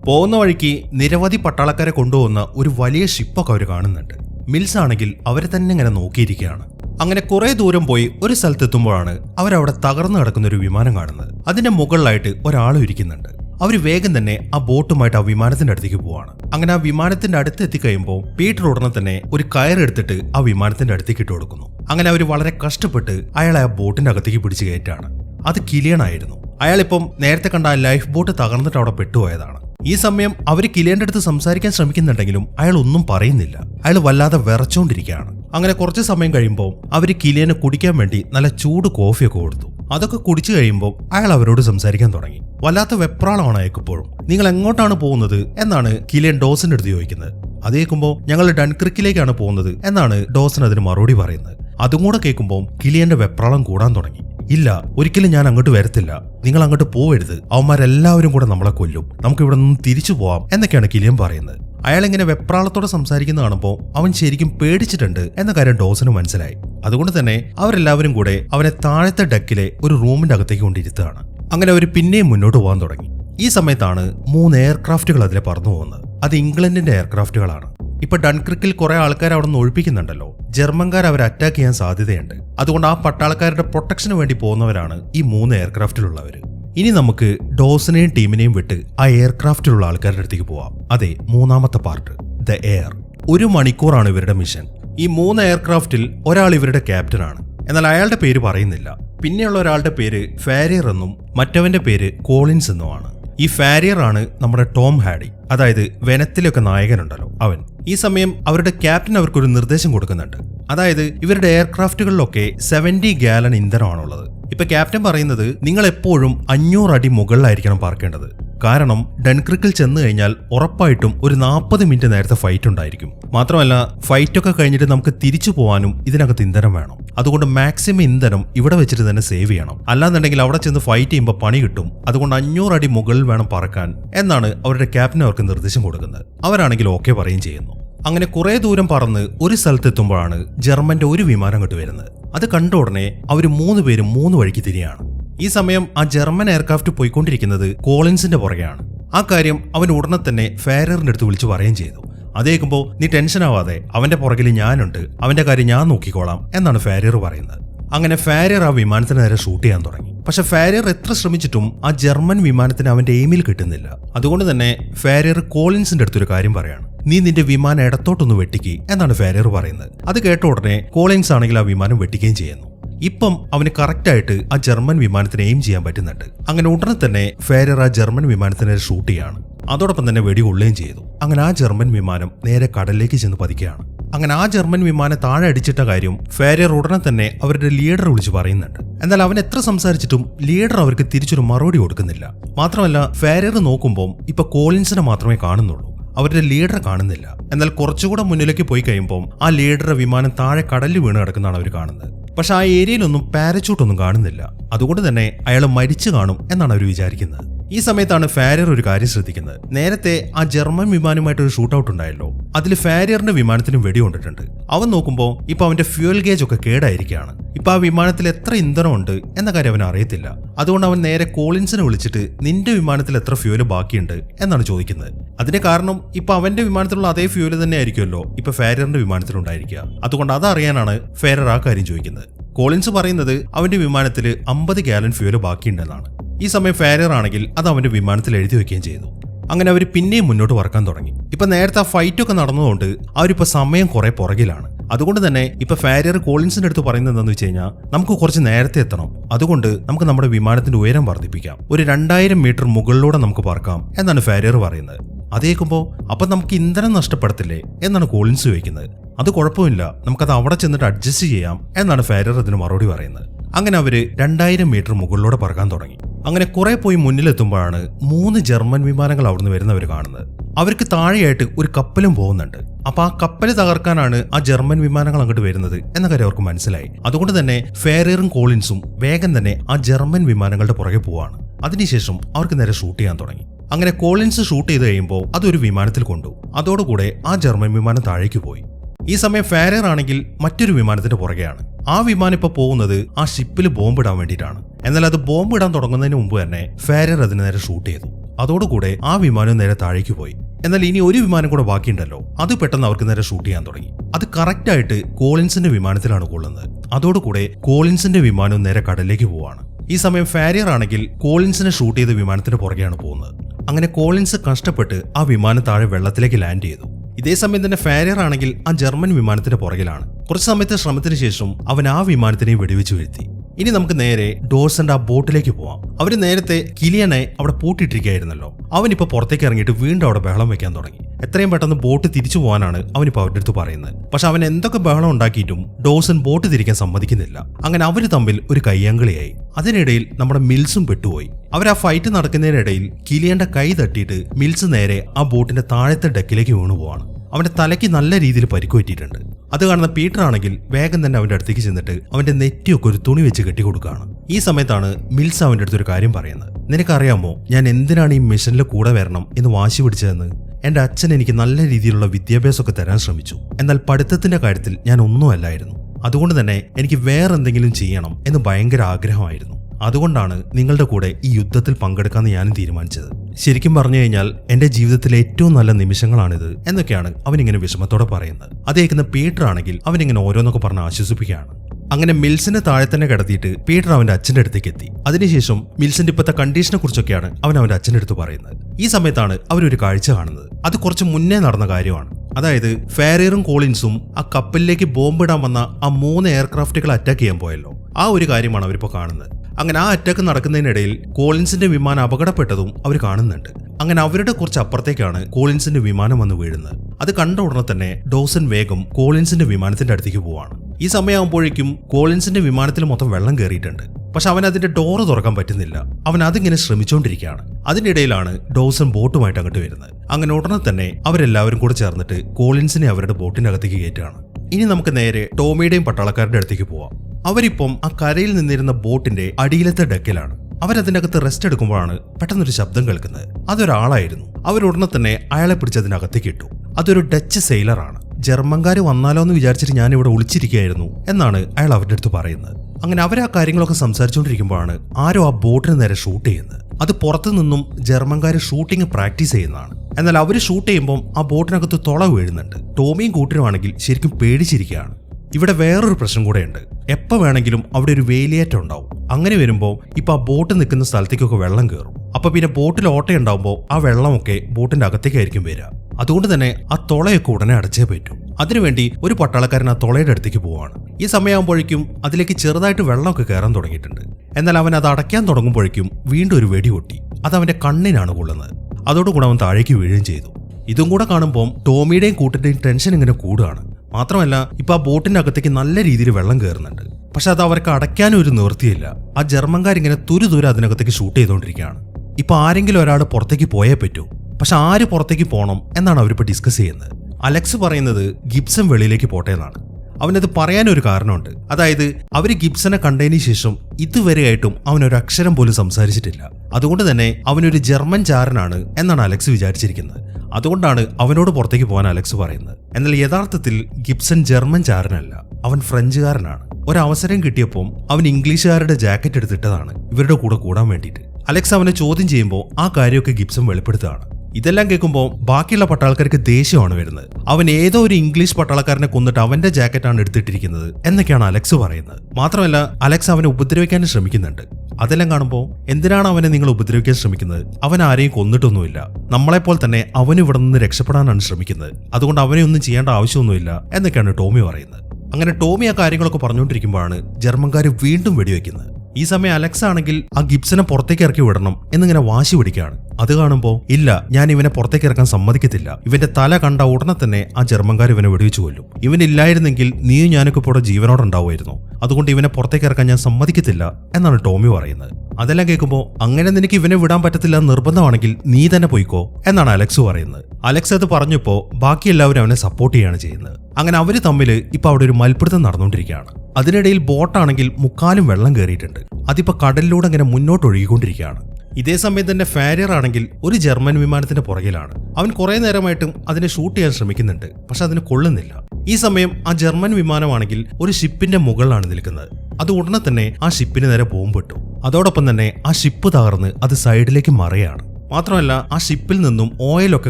പോകുന്ന വഴിക്ക് നിരവധി പട്ടാളക്കാരെ കൊണ്ടുപോകുന്ന ഒരു വലിയ ഷിപ്പൊക്കെ അവർ കാണുന്നുണ്ട്. മിൽസ് ആണെങ്കിൽ അവരെ തന്നെ ഇങ്ങനെ നോക്കിയിരിക്കുകയാണ്. അങ്ങനെ കുറെ ദൂരം പോയി ഒരു സ്ഥലത്തെത്തുമ്പോഴാണ് അവരവിടെ തകർന്നു കിടക്കുന്ന ഒരു വിമാനം കാണുന്നത്. അതിന്റെ മുകളിലായിട്ട് ഒരാൾ ഇരിക്കുന്നുണ്ട്. അവർ വേഗം തന്നെ ആ ബോട്ടുമായിട്ട് ആ വിമാനത്തിന്റെ അടുത്തേക്ക് പോവാണ്. അങ്ങനെ ആ വിമാനത്തിന്റെ അടുത്ത് എത്തിക്കഴിയുമ്പോൾ പീറ്റർ ഉടനെ തന്നെ ഒരു കയറെടുത്തിട്ട് ആ വിമാനത്തിന്റെ അടുത്തേക്ക് ഇട്ട് കൊടുക്കുന്നു. അങ്ങനെ അവർ വളരെ കഷ്ടപ്പെട്ട് അയാളെ ആ ബോട്ടിന്റെ അകത്തേക്ക് പിടിച്ചു കയറ്റാണ്. അത് കിലിയണായിരുന്നു അയാളിപ്പം നേരത്തെ കണ്ട ആ ലൈഫ് ബോട്ട് തകർന്നിട്ട് അവിടെ പെട്ടുപോയതാണ്. ഈ സമയം അവർ കിലിയന്റെ അടുത്ത് സംസാരിക്കാൻ ശ്രമിക്കുന്നുണ്ടെങ്കിലും അയാൾ ഒന്നും പറയുന്നില്ല. അയാൾ വല്ലാതെ വിറച്ചുകൊണ്ടിരിക്കുകയാണ് അങ്ങനെ കുറച്ച് സമയം കഴിയുമ്പോൾ അവർ കിലിയനെ കുടിക്കാൻ വേണ്ടി നല്ല ചൂട് കോഫിയൊക്കെ കൊടുത്തു. അതൊക്കെ കുടിച്ചു കഴിയുമ്പോൾ അയാൾ അവരോട് സംസാരിക്കാൻ തുടങ്ങി. വല്ലാത്ത വെപ്രാളമാണ് അയക്കുമ്പോഴും നിങ്ങൾ എങ്ങോട്ടാണ് പോകുന്നത്? എന്നാണ് കിലിയൻ ഡോസിന്റെ അടുത്ത് ചോദിക്കുന്നത്. അത് കേൾക്കുമ്പോൾ ഞങ്ങൾ ഡൺക്രിക്കിലേക്കാണ് പോകുന്നത് എന്നാണ് ഡോസൻ അതിന് മറുപടി പറയുന്നത്. അതും കൂടെ കേൾക്കുമ്പോൾ കിലിയന്റെ വെപ്രാളം കൂടാൻ തുടങ്ങി. ഇല്ല ഒരിക്കലും ഞാൻ അങ്ങോട്ട് വരത്തില്ല. നിങ്ങൾ അങ്ങോട്ട് പോവരുത്. അവന്മാരെല്ലാവരും കൂടെ നമ്മളെ കൊല്ലും. നമുക്ക് ഇവിടെ നിന്ന് തിരിച്ചു പോവാം എന്നൊക്കെയാണ് കിലിയൻ പറയുന്നത്. അയാൾ ഇങ്ങനെ വെപ്രാളത്തോടെ സംസാരിക്കുന്ന കാണുമ്പോൾ അവൻ ശരിക്കും പേടിച്ചിട്ടുണ്ട് എന്ന കാര്യം ഡോസന് മനസ്സിലായി. അതുകൊണ്ട് തന്നെ അവരെല്ലാവരും കൂടെ അവനെ താഴത്തെ ഡക്കിലെ ഒരു റൂമിന്റെ അകത്തേക്ക് കൊണ്ടിരുത്തുകയാണ്. അങ്ങനെ അവർ പിന്നെയും മുന്നോട്ട് പോകാൻ തുടങ്ങി. ഈ സമയത്താണ് മൂന്ന് എയർക്രാഫ്റ്റുകൾ അതിലെ പറന്നു പോകുന്നത്. അത് ഇംഗ്ലണ്ടിന്റെ എയർക്രാഫ്റ്റുകളാണ്. ഇപ്പൊ ഡൺക്രിക്കിൽ കുറെ ആൾക്കാർ അവിടെ നിന്ന് ഒഴിപ്പിക്കുന്നുണ്ടല്ലോ. ജർമ്മൻകാർ അവരെ അറ്റാക്ക് ചെയ്യാൻ സാധ്യതയുണ്ട്. അതുകൊണ്ട് ആ പട്ടാളക്കാരുടെ പ്രൊട്ടക്ഷന് വേണ്ടി പോകുന്നവരാണ് ഈ മൂന്ന് എയർക്രാഫ്റ്റിലുള്ളവർ ഇനി നമുക്ക് ഡോസിനെയും ടീമിനെയും വിട്ട് ആ എയർക്രാഫ്റ്റിലുള്ള ആൾക്കാരുടെ അടുത്തേക്ക് പോവാം. അതെ മൂന്നാമത്തെ പാർട്ട് ദ എയർ ഒരു മണിക്കൂറാണ് ഇവരുടെ മിഷൻ ഈ മൂന്ന് എയർക്രാഫ്റ്റിൽ ഒരാൾ ഇവരുടെ ക്യാപ്റ്റനാണ് എന്നാൽ അയാളുടെ പേര് പറയുന്നില്ല. പിന്നെയുള്ള ഒരാളുടെ പേര് ഫാരിയർ എന്നും മറ്റവന്റെ പേര് കോളിൻസ് എന്നുമാണ്. ഈ ഫാരിയർ ആണ് നമ്മുടെ ടോം ഹാഡി. അതായത് വെനത്തിലൊക്കെ നായകനുണ്ടല്ലോ അവൻ. ഈ സമയം അവരുടെ ക്യാപ്റ്റൻ അവർക്കൊരു നിർദ്ദേശം കൊടുക്കുന്നുണ്ട്. അതായത് ഇവരുടെ എയർക്രാഫ്റ്റുകളിലൊക്കെ സെവന്റി ഗാലൺ ഇന്ധനമാണുള്ളത്. ഇപ്പൊ ക്യാപ്റ്റൻ പറയുന്നത് നിങ്ങൾ എപ്പോഴും അഞ്ഞൂറ് അടി മുകളിലായിരിക്കണം പാർക്കേണ്ടത്. കാരണം ഡൺക്രിക്കിൽ ചെന്ന് കഴിഞ്ഞാൽ ഉറപ്പായിട്ടും ഒരു നാൽപ്പത് മിനിറ്റ് നേരത്തെ ഫൈറ്റ് ഉണ്ടായിരിക്കും. മാത്രമല്ല ഫൈറ്റൊക്കെ കഴിഞ്ഞിട്ട് നമുക്ക് തിരിച്ചു പോകാനും ഇതിനകത്ത് ഇന്ധനം വേണം. അതുകൊണ്ട് മാക്സിമം ഇന്ധനം ഇവിടെ വെച്ചിട്ട് തന്നെ സേവ് ചെയ്യണം. അല്ലാന്നുണ്ടെങ്കിൽ അവിടെ ചെന്ന് ഫൈറ്റ് ചെയ്യുമ്പോൾ പണി കിട്ടും. അതുകൊണ്ട് അഞ്ഞൂറ് അടി മുകളിൽ വേണം പറക്കാൻ എന്നാണ് അവരുടെ ക്യാപ്റ്റൻ അവർക്ക് നിർദ്ദേശം കൊടുക്കുന്നത്. അവരാണെങ്കിൽ ഓക്കെ പറയുകയും ചെയ്യുന്നു. അങ്ങനെ കുറേ ദൂരം പറന്ന് ഒരു സ്ഥലത്തെത്തുമ്പോഴാണ് ജർമ്മന്റെ ഒരു വിമാനം അങ്ങോട്ട് വരുന്നത്. അത് കണ്ട ഉടനെ അവർ മൂന്ന് പേരും മൂന്ന് വഴിക്ക് തിരിയാണ്. ഈ സമയം ആ ജർമ്മൻ എയർക്രാഫ്റ്റ് പോയിക്കൊണ്ടിരിക്കുന്നത് കോളിൻസിന്റെ പുറകെയാണ്. ആ കാര്യം അവൻ ഉടനെ തന്നെ ഫാരറിന്റെ അടുത്ത് വിളിച്ചു പറയുകയും ചെയ്തു. അതേക്കുമ്പോൾ നീ ടെൻഷൻ ആവാതെ അവന്റെ പുറകിൽ ഞാനുണ്ട് അവന്റെ കാര്യം ഞാൻ നോക്കിക്കോളാം എന്നാണ് ഫാരിയർ പറയുന്നത്. അങ്ങനെ ഫാരിയർ ആ വിമാനത്തിന് നേരെ ഷൂട്ട് ചെയ്യാൻ തുടങ്ങി. പക്ഷെ ഫാരിയർ എത്ര ശ്രമിച്ചിട്ടും ആ ജർമ്മൻ വിമാനത്തിന് അവന്റെ എയിമിൽ കിട്ടുന്നില്ല. അതുകൊണ്ട് തന്നെ ഫാരിയർ കോളിൻസിന്റെ അടുത്തൊരു കാര്യം പറയാണ്. നീ നിന്റെ വിമാനം ഇടത്തോട്ടൊന്ന് വെട്ടിക്ക് എന്നാണ് ഫാരിയർ പറയുന്നത്. അത് കേട്ട ഉടനെ കോളിൻസ് ആണെങ്കിൽ ആ വിമാനം വെട്ടിക്കുകയും ചെയ്യുന്നു. ഇപ്പം അവന് കറക്റ്റായിട്ട് ആ ജർമ്മൻ വിമാനത്തിന് എയിം ചെയ്യാൻ പറ്റുന്നുണ്ട്. അങ്ങനെ ഉടനെ തന്നെ ഫേരർ ആ ജർമ്മൻ വിമാനത്തിന് ഷൂട്ട് ചെയ്യാണ്. അതോടൊപ്പം തന്നെ വെടികൊള്ളുകയും ചെയ്തു. അങ്ങനെ ആ ജർമ്മൻ വിമാനം നേരെ കടലിലേക്ക് ചെന്ന് പതിക്കുകയാണ്. അങ്ങനെ ആ ജർമ്മൻ വിമാനം താഴെ അടിച്ചിട്ട കാര്യം ഫേരിയർ ഉടനെ തന്നെ അവരുടെ ലീഡർ വിളിച്ച് പറയുന്നുണ്ട്. എന്നാൽ അവൻ എത്ര സംസാരിച്ചിട്ടും ലീഡർ അവർക്ക് തിരിച്ചൊരു മറുപടി കൊടുക്കുന്നില്ല. മാത്രമല്ല ഫേരിയർ നോക്കുമ്പോൾ ഇപ്പൊ കോളിൻസിനെ മാത്രമേ കാണുന്നുള്ളൂ. അവരുടെ ലീഡർ കാണുന്നില്ല. എന്നാൽ കുറച്ചുകൂടെ മുന്നിലേക്ക് പോയി കഴിയുമ്പോൾ ആ ലീഡറുടെ വിമാനം താഴെ കടലിൽ വീണ് കിടക്കുന്നതാണ് അവർ കാണുന്നത്. പക്ഷെ ആ ഏരിയയിലൊന്നും പാരച്യൂട്ടൊന്നും കാണുന്നില്ല. അതുകൊണ്ട് തന്നെ അയാൾ മരിച്ചു കാണും എന്നാണ് അവർ വിചാരിക്കുന്നത്. ഈ സമയത്താണ് ഫാരിയർ ഒരു കാര്യം ശ്രദ്ധിക്കുന്നത്. നേരത്തെ ആ ജർമ്മൻ വിമാനമായിട്ട് ഒരു ഷൂട്ട് ഔട്ട് ഉണ്ടായല്ലോ. അതിൽ ഫാരിയറിന്റെ വിമാനത്തിന് വെടികൊണ്ടിട്ടുണ്ട് അവൻ നോക്കുമ്പോൾ ഇപ്പൊ അവന്റെ ഫ്യൂൽ ഗേജ് ഒക്കെ കേടായിരിക്കുകയാണ്. ഇപ്പൊ ആ വിമാനത്തിൽ എത്ര ഇന്ധനമുണ്ട് എന്ന കാര്യം അവൻ അറിയത്തില്ല. അതുകൊണ്ട് അവൻ നേരെ കോളിൻസിനെ വിളിച്ചിട്ട് നിന്റെ വിമാനത്തിൽ എത്ര ഫ്യൂൽ ബാക്കിയുണ്ട് എന്നാണ് ചോദിക്കുന്നത്. അതിന്റെ കാരണം ഇപ്പൊ അവന്റെ വിമാനത്തിലുള്ള അതേ ഫ്യൂൽ തന്നെ ആയിരിക്കുമല്ലോ ഇപ്പൊ ഫാരിയറിന്റെ വിമാനത്തിലുണ്ടായിരിക്കുക അതുകൊണ്ട് അതറിയാനാണ് ഫാരർ ആ കാര്യം ചോദിക്കുന്നത്. കോളിൻസ് പറയുന്നത് അവന്റെ വിമാനത്തിൽ അമ്പത് ഗാലൻ ഫ്യൂൽ ബാക്കിയുണ്ടെന്നാണ്. ഈ സമയം ഫാരർ ആണെങ്കിൽ അത് അവന്റെ വിമാനത്തിൽ എഴുതി വെക്കുകയും ചെയ്തു അങ്ങനെ അവർ പിന്നെയും മുന്നോട്ട് വറക്കാൻ തുടങ്ങി. ഇപ്പൊ നേരത്തെ ആ ഫൈറ്റ് ഒക്കെ നടന്നതുകൊണ്ട് അവരിപ്പോ സമയം കുറെ പുറകിലാണ്. അതുകൊണ്ട് തന്നെ ഇപ്പൊ ഫാരിയർ കോളിൻസിന്റെ അടുത്ത് പറയുന്നത് എന്താണെന്ന് വെച്ച് കഴിഞ്ഞാൽ നമുക്ക് കുറച്ച് നേരത്തെ എത്തണം. അതുകൊണ്ട് നമുക്ക് നമ്മുടെ വിമാനത്തിന്റെ ഉയരം വർദ്ധിപ്പിക്കാം. ഒരു രണ്ടായിരം മീറ്റർ മുകളിലൂടെ നമുക്ക് പറക്കാം എന്നാണ് ഫാരിയർ പറയുന്നത്. അതേക്കുമ്പോൾ അപ്പൊ നമുക്ക് ഇന്ധനം നഷ്ടപ്പെടത്തില്ലേ എന്നാണ് കോളിൻസ് ചോദിക്കുന്നത്. അത് കുഴപ്പമില്ല നമുക്കത് അവിടെ ചെന്നിട്ട് അഡ്ജസ്റ്റ് ചെയ്യാം എന്നാണ് ഫാരിയർ അതിന് മറുപടി പറയുന്നത്. അങ്ങനെ അവർ രണ്ടായിരം മീറ്റർ മുകളിലൂടെ പറക്കാൻ തുടങ്ങി. അങ്ങനെ കുറെ പോയി മുന്നിലെത്തുമ്പോഴാണ് മൂന്ന് ജർമ്മൻ വിമാനങ്ങൾ അവിടുന്ന് വരുന്നവർ കാണുന്നത്. അവർക്ക് താഴെയായിട്ട് ഒരു കപ്പലും പോകുന്നുണ്ട്. അപ്പൊ ആ കപ്പൽ തകർക്കാനാണ് ആ ജർമ്മൻ വിമാനങ്ങൾ അങ്ങോട്ട് വരുന്നത് എന്ന കാര്യം അവർക്ക് മനസ്സിലായി. അതുകൊണ്ട് തന്നെ ഫെയറിയറും കോളിൻസും വേഗം തന്നെ ആ ജർമ്മൻ വിമാനങ്ങളുടെ പുറകെ പോവാണ്. അതിനുശേഷം അവർക്ക് നേരെ ഷൂട്ട് ചെയ്യാൻ തുടങ്ങി. അങ്ങനെ കോളിൻസ് ഷൂട്ട് ചെയ്ത് കഴിയുമ്പോൾ അതൊരു വിമാനത്തിൽ കൊണ്ടു. അതോടുകൂടെ ആ ജർമ്മൻ വിമാനം താഴേക്ക് പോയി. ഈ സമയം ഫാരർ ആണെങ്കിൽ മറ്റൊരു വിമാനത്തിന്റെ പുറകെയാണ്. ആ വിമാനം ഇപ്പൊ പോകുന്നത് ആ ഷിപ്പിൽ ബോംബ് ഇടാൻ വേണ്ടിയിട്ടാണ്. എന്നാൽ അത് ബോംബ് ഇടാൻ തുടങ്ങുന്നതിന് മുമ്പ് തന്നെ ഫാരർ അതിന് നേരെ ഷൂട്ട് ചെയ്തു. അതോടുകൂടെ ആ വിമാനം നേരെ താഴേക്ക് പോയി. എന്നാൽ ഇനി ഒരു വിമാനം കൂടെ ബാക്കിയുണ്ടല്ലോ. അത് പെട്ടെന്ന് അവർക്ക് നേരെ ഷൂട്ട് ചെയ്യാൻ തുടങ്ങി. അത് കറക്റ്റ് ആയിട്ട് കോളിൻസിന്റെ വിമാനത്തിലാണ് കൊള്ളുന്നത്. അതോടുകൂടെ കോളിൻസിന്റെ വിമാനം നേരെ കടലിലേക്ക് പോവാണ്. ഈ സമയം ഫാരിയർ ആണെങ്കിൽ കോളിൻസിനെ ഷൂട്ട് ചെയ്ത വിമാനത്തിന് പുറകെയാണ് പോകുന്നത്. അങ്ങനെ കോളിൻസ് കഷ്ടപ്പെട്ട് ആ വിമാനം താഴെ വെള്ളത്തിലേക്ക് ലാൻഡ് ചെയ്തു. ഇതേ സമയം തന്നെ ഫാരിയർ ആണെങ്കിൽ ആ ജർമ്മൻ വിമാനത്തിന്റെ പുറകിലാണ്. കുറച്ച് സമയത്തെ ശ്രമത്തിന് ശേഷം അവൻ ആ വിമാനത്തിനെ വെടിവെച്ച് വീഴ്ത്തി. ഇനി നമുക്ക് നേരെ ഡോഴ്സന്റെ ആ ബോട്ടിലേക്ക് പോവാം. അവർ നേരത്തെ കിലിയനെ അവിടെ പൂട്ടിയിട്ടിരിക്കുകയായിരുന്നല്ലോ. അവനിപ്പോ പുറത്തേക്ക് ഇറങ്ങിയിട്ട് വീണ്ടും അവിടെ ബഹളം വെക്കാൻ തുടങ്ങി. എത്രയും പെട്ടെന്ന് ബോട്ട് തിരിച്ചു പോകാനാണ് അവനിപ്പോ അവരുടെ അടുത്ത് പറയുന്നത്. പക്ഷെ അവൻ എന്തൊക്കെ ബഹളം ഉണ്ടാക്കിയിട്ടും ഡോസൻ ബോട്ട് തിരിക്കാൻ സമ്മതിക്കുന്നില്ല. അങ്ങനെ അവർ തമ്മിൽ ഒരു കയ്യാങ്കളിയായി. അതിനിടയിൽ നമ്മുടെ മിൽസും പെട്ടുപോയി. അവർ ആ ഫൈറ്റ് നടക്കുന്നതിനിടയിൽ കിലിയന്റെ കൈ തട്ടിയിട്ട് മിൽസ് നേരെ ആ ബോട്ടിന്റെ താഴത്തെ ഡെക്കിലേക്ക് വീണു പോവാണ് അവന്റെ തലയ്ക്ക് നല്ല രീതിയിൽ പരിക്കുപറ്റിയിട്ടുണ്ട്. അത് കാണുന്ന പീറ്റർ ആണെങ്കിൽ വേഗം തന്നെ അവന്റെ അടുത്തേക്ക് ചെന്നിട്ട് അവന്റെ നെറ്റിയൊക്കെ ഒരു തുണി വെച്ച് കെട്ടി കെട്ടിക്കൊടുക്കുകയാണ് ഈ സമയത്താണ് മിൽസ് അവന്റെ അടുത്തൊരു കാര്യം പറയുന്നത്. നിനക്കറിയാമോ ഞാൻ എന്തിനാണ് ഈ മിഷനിൽ കൂടെ വരണം എന്ന് വാശി പിടിച്ചതെന്ന്? എന്റെ അച്ഛൻ എനിക്ക് നല്ല രീതിയിലുള്ള വിദ്യാഭ്യാസമൊക്കെ തരാൻ ശ്രമിച്ചു. എന്നാൽ പഠിത്തത്തിന്റെ കാര്യത്തിൽ ഞാൻ ഒന്നുമല്ലായിരുന്നു. അതുകൊണ്ട് തന്നെ എനിക്ക് വേറെന്തെങ്കിലും ചെയ്യണം എന്ന് ഭയങ്കര ആഗ്രഹമായിരുന്നു. അതുകൊണ്ടാണ് നിങ്ങളുടെ കൂടെ ഈ യുദ്ധത്തിൽ പങ്കെടുക്കാമെന്ന് ഞാനും തീരുമാനിച്ചത്. ശരിക്കും പറഞ്ഞു കഴിഞ്ഞാൽ എന്റെ ജീവിതത്തിലെ ഏറ്റവും നല്ല നിമിഷങ്ങളാണിത് എന്നൊക്കെയാണ് അവനിങ്ങനെ വിഷമത്തോടെ പറയുന്നത്. അത് പീറ്റർ ആണെങ്കിൽ അവനിങ്ങനെ ഓരോന്നൊക്കെ പറഞ്ഞ് ആശ്വസിപ്പിക്കുകയാണ്. അങ്ങനെ മിൽസിനെ താഴെ തന്നെ കിടത്തിയിട്ട് പീറ്റർ അവന്റെ അച്ഛന്റെ അടുത്തേക്ക് എത്തി. അതിനുശേഷം മിൽസിന്റെ ഇപ്പോഴത്തെ കണ്ടീഷനെ കുറിച്ചൊക്കെയാണ് അവൻ അവന്റെ അച്ഛന്റെ അടുത്ത് പറയുന്നത്. ഈ സമയത്താണ് അവരൊരു കാഴ്ച കാണുന്നത്. അത് കുറച്ച് മുന്നേ നടന്ന കാര്യമാണ്. അതായത് ഫാരിയറും കോളിൻസും ആ കപ്പലിലേക്ക് ബോംബിടാൻ വന്ന ആ മൂന്ന് എയർക്രാഫ്റ്റുകൾ അറ്റാക്ക് ചെയ്യാൻ പോയല്ലോ. ആ ഒരു കാര്യമാണ് അവരിപ്പോൾ കാണുന്നത്. അങ്ങനെ ആ അറ്റാക്ക് നടക്കുന്നതിനിടയിൽ കോളിൻസിന്റെ വിമാനം അപകടപ്പെട്ടതും അവർ കാണുന്നുണ്ട്. അങ്ങനെ അവരുടെ കുറച്ച് അപ്പുറത്തേക്കാണ് കോളിൻസിന്റെ വിമാനം വന്ന് വീഴുന്നത്. അത് കണ്ട ഉടനെ തന്നെ ഡോസൻ വേഗം കോളിൻസിന്റെ വിമാനത്തിന്റെ അടുത്തേക്ക് പോവാണ്. ഈ സമയമാകുമ്പോഴേക്കും കോളിൻസിന്റെ വിമാനത്തിൽ മൊത്തം വെള്ളം കയറിയിട്ടുണ്ട്. പക്ഷെ അവൻ അതിന്റെ ഡോറ് തുറക്കാൻ പറ്റുന്നില്ല. അവൻ അതിങ്ങനെ ശ്രമിച്ചുകൊണ്ടിരിക്കുകയാണ് അതിനിടയിലാണ് ഡോസൺ ബോട്ടുമായിട്ട് അങ്ങോട്ട് വരുന്നത്. അങ്ങനെ ഉടനെ തന്നെ അവരെല്ലാവരും കൂടെ ചേർന്നിട്ട് കോളിൻസിനെ അവരുടെ ബോട്ടിനകത്തേക്ക് കയറ്റുകയാണ്. ഇനി നമുക്ക് നേരെ ടോമിയുടെയും പട്ടാളക്കാരുടെ അടുത്തേക്ക് പോവാം. അവരിപ്പം ആ കരയിൽ നിന്നിരുന്ന ബോട്ടിന്റെ അടിയിലത്തെ ഡെക്കിലാണ്. അവരതിനകത്ത് റെസ്റ്റ് എടുക്കുമ്പോഴാണ് പെട്ടെന്നൊരു ശബ്ദം കേൾക്കുന്നത്. അതൊരാളായിരുന്നു. അവരുടനെ തന്നെ അയാളെ പിടിച്ച് അതിനകത്തേക്ക് ഇട്ടു. അതൊരു ഡച്ച് സെയിലറാണ് ജർമ്മൻകാർ വന്നാലോ എന്ന് വിചാരിച്ചിട്ട് ഞാൻ ഇവിടെ ഒളിച്ചിരിക്കുകയായിരുന്നു എന്നാണ് അയാൾ അവരുടെ അടുത്ത് പറയുന്നത്. അങ്ങനെ അവർ ആ കാര്യങ്ങളൊക്കെ സംസാരിച്ചുകൊണ്ടിരിക്കുമ്പോഴാണ് ആരോ ആ ബോട്ടിന് നേരെ ഷൂട്ട് ചെയ്യുന്നത്. അത് പുറത്തു നിന്നും ജർമ്മൻകാർ ഷൂട്ടിംഗ് പ്രാക്ടീസ് ചെയ്യുന്നതാണ്. എന്നാൽ അവർ ഷൂട്ട് ചെയ്യുമ്പോൾ ആ ബോട്ടിനകത്ത് തുള വീഴുന്നുണ്ട്. ടോമിയും കൂട്ടിനുമാണെങ്കിൽ ശരിക്കും പേടിച്ചിരിക്കുകയാണ്. ഇവിടെ വേറൊരു പ്രശ്നം കൂടെയുണ്ട്. എപ്പോൾ വേണമെങ്കിലും അവിടെ ഒരു വേലിയേറ്റം ഉണ്ടാവും. അങ്ങനെ വരുമ്പോൾ ഇപ്പോൾ ആ ബോട്ട് നിൽക്കുന്ന സ്ഥലത്തേക്കൊക്കെ വെള്ളം കയറും. അപ്പോൾ പിന്നെ ബോട്ടിൽ ഓട്ടയുണ്ടാവുമ്പോൾ ആ വെള്ളമൊക്കെ ബോട്ടിന്റെ അകത്തേക്കായിരിക്കും വരിക. അതുകൊണ്ട് തന്നെ ആ തുളയൊക്കെ ഉടനെ അടച്ചേ പറ്റൂ. അതിനുവേണ്ടി ഒരു പട്ടാളക്കാരൻ ആ തുളയുടെ അടുത്തേക്ക് പോവാണ്. ഈ സമയമാകുമ്പോഴേക്കും അതിലേക്ക് ചെറുതായിട്ട് വെള്ളമൊക്കെ കയറാൻ തുടങ്ങിയിട്ടുണ്ട്. എന്നാൽ അവൻ അത് അടയ്ക്കാൻ തുടങ്ങുമ്പോഴേക്കും വീണ്ടും ഒരു വെടി പൊട്ടി അത് അവന്റെ കണ്ണിനാണ് കൊള്ളുന്നത്. അതോടുകൂടെ അവൻ താഴേക്ക് വീഴുകയും ചെയ്തു. ഇതും കൂടെ കാണുമ്പോൾ ടോമിയുടെയും കൂട്ടിന്റെയും ടെൻഷൻ ഇങ്ങനെ കൂടുകയാണ്. മാത്രമല്ല ഇപ്പൊ ആ ബോട്ടിന്റെ അകത്തേക്ക് നല്ല രീതിയിൽ വെള്ളം കയറുന്നുണ്ട്. പക്ഷെ അത് അവർക്ക് അടയ്ക്കാനും ഒരു നിവൃത്തിയില്ല. ആ ജർമ്മൻകാരിങ്ങനെ തുരുതുര അതിനകത്തേക്ക് ഷൂട്ട് ചെയ്തുകൊണ്ടിരിക്കുകയാണ്. ഇപ്പൊ ആരെങ്കിലും ഒരാൾ പുറത്തേക്ക് പോയേ പറ്റൂ. പക്ഷെ ആര് പുറത്തേക്ക് പോകണം എന്നാണ് അവരിപ്പോൾ ഡിസ്കസ് ചെയ്യുന്നത്. അലക്സ് പറയുന്നത് ഗിബ്സൺ വെളിയിലേക്ക് പോട്ടെ എന്നാണ്. അവനത് പറയാനൊരു കാരണമുണ്ട്. അതായത് അവർ ഗിബ്സനെ കണ്ടതിന് ശേഷം ഇതുവരെയായിട്ടും അവൻ ഒരു അക്ഷരം പോലും സംസാരിച്ചിട്ടില്ല. അതുകൊണ്ട് തന്നെ അവനൊരു ജർമ്മൻ ചാരനാണ് എന്നാണ് അലക്സ് വിചാരിച്ചിരിക്കുന്നത്. അതുകൊണ്ടാണ് അവനോട് പുറത്തേക്ക് പോകാൻ അലക്സ് പറയുന്നത്. എന്നാൽ യഥാർത്ഥത്തിൽ ഗിബ്സൺ ജർമ്മൻ ചാരനല്ല അവൻ ഫ്രഞ്ചുകാരനാണ്. ഒരവസരം കിട്ടിയപ്പോൾ അവൻ ഇംഗ്ലീഷുകാരുടെ ജാക്കറ്റ് എടുത്തിട്ടതാണ് ഇവരുടെ കൂടെ കൂടാൻ വേണ്ടിയിട്ട്. അലക്സ് അവനെ ചോദ്യം ചെയ്യുമ്പോൾ ആ കാര്യമൊക്കെ ഗിബ്സൺ വെളിപ്പെടുത്തുകയാണ്. ഇതെല്ലാം കേൾക്കുമ്പോൾ ബാക്കിയുള്ള പട്ടാൾക്കാർക്ക് ദേഷ്യമാണ് വരുന്നത്. അവൻ ഏതോ ഒരു ഇംഗ്ലീഷ് പട്ടാളക്കാരനെ കൊന്നിട്ട് അവന്റെ ജാക്കറ്റാണ് എടുത്തിട്ടിരിക്കുന്നത് എന്നൊക്കെയാണ് അലക്സ് പറയുന്നത്. മാത്രമല്ല അലക്സ് അവനെ ഉപദ്രവിക്കാൻ ശ്രമിക്കുന്നുണ്ട്. അതെല്ലാം കാണുമ്പോൾ എന്തിനാണ് അവനെ നിങ്ങൾ ഉപദ്രവിക്കാൻ ശ്രമിക്കുന്നത്? അവൻ ആരെയും കൊന്നിട്ടൊന്നുമില്ല. നമ്മളെപ്പോൾ തന്നെ അവൻ ഇവിടെ നിന്ന് രക്ഷപ്പെടാനാണ് ശ്രമിക്കുന്നത്. അതുകൊണ്ട് അവനെ ഒന്നും ചെയ്യേണ്ട ആവശ്യമൊന്നുമില്ല എന്നൊക്കെയാണ് ടോമി പറയുന്നത്. അങ്ങനെ ടോമി ആ കാര്യങ്ങളൊക്കെ പറഞ്ഞുകൊണ്ടിരിക്കുമ്പോഴാണ് ജർമ്മൻകാർ വീണ്ടും വെടിവെക്കുന്നത്. ഈ സമയം അലക്സ് ആണെങ്കിൽ ആ ഗിബ്സനെ പുറത്തേക്ക് ഇറക്കി വിടണം എന്നിങ്ങനെ വാശി പിടിക്കുകയാണ്. അത് കാണുമ്പോൾ ഇല്ല ഞാൻ ഇവനെ പുറത്തേക്ക് ഇറക്കാൻ സമ്മതിക്കത്തില്ല. ഇവന്റെ തല കണ്ട ഉടനെ തന്നെ ആ ജർമ്മൻകാർ ഇവനെ വെടിവെച്ചു കൊല്ലും. ഇവനില്ലായിരുന്നെങ്കിൽ നീയും ഞാനൊക്കെ ഇപ്പോൾ ജീവനോടെ ഉണ്ടാവുമായിരുന്നു അതുകൊണ്ട് ഇവനെ പുറത്തേക്ക് ഇറക്കാൻ ഞാൻ സമ്മതിക്കത്തില്ല എന്നാണ് ടോമി പറയുന്നത്. അതെല്ലാം കേൾക്കുമ്പോൾ അങ്ങനെ നിനക്ക് ഇവനെ വിടാൻ പറ്റത്തില്ല നിർബന്ധമാണെങ്കിൽ നീ തന്നെ പോയിക്കോ എന്നാണ് അലക്സ് പറയുന്നത്. അലക്സ് അത് പറഞ്ഞപ്പോ ബാക്കി എല്ലാവരും അവനെ സപ്പോർട്ട് ചെയ്യാണ് ചെയ്യുന്നത്. അങ്ങനെ അവർ തമ്മിൽ ഇപ്പൊ അവിടെ ഒരു മൽപ്പിടുത്തം നടന്നുകൊണ്ടിരിക്കുകയാണ്. അതിനിടയിൽ ബോട്ടാണെങ്കിൽ മുക്കാലും വെള്ളം കയറിയിട്ടുണ്ട്. അതിപ്പോ കടലിലൂടെ അങ്ങനെ മുന്നോട്ട് ഒഴുകിക്കൊണ്ടിരിക്കുകയാണ്. ഇതേ സമയം തന്നെ ഫാരിയർ ആണെങ്കിൽ ഒരു ജർമ്മൻ വിമാനത്തിന്റെ പുറകിലാണ്. അവൻ കുറെ നേരമായിട്ടും അതിനെ ഷൂട്ട് ചെയ്യാൻ ശ്രമിക്കുന്നുണ്ട് പക്ഷെ അതിന് കൊള്ളുന്നില്ല. ഈ സമയം ആ ജർമ്മൻ വിമാനമാണെങ്കിൽ ഒരു ഷിപ്പിന്റെ മുകളിലാണ് നിൽക്കുന്നത്. അത് ഉടനെ തന്നെ ആ ഷിപ്പിന് നേരെ ബോംബിട്ടു അതോടൊപ്പം തന്നെ ആ ഷിപ്പ് തകർന്ന് അത് സൈഡിലേക്ക് മറയാണ്. മാത്രമല്ല ആ ഷിപ്പിൽ നിന്നും ഓയിലൊക്കെ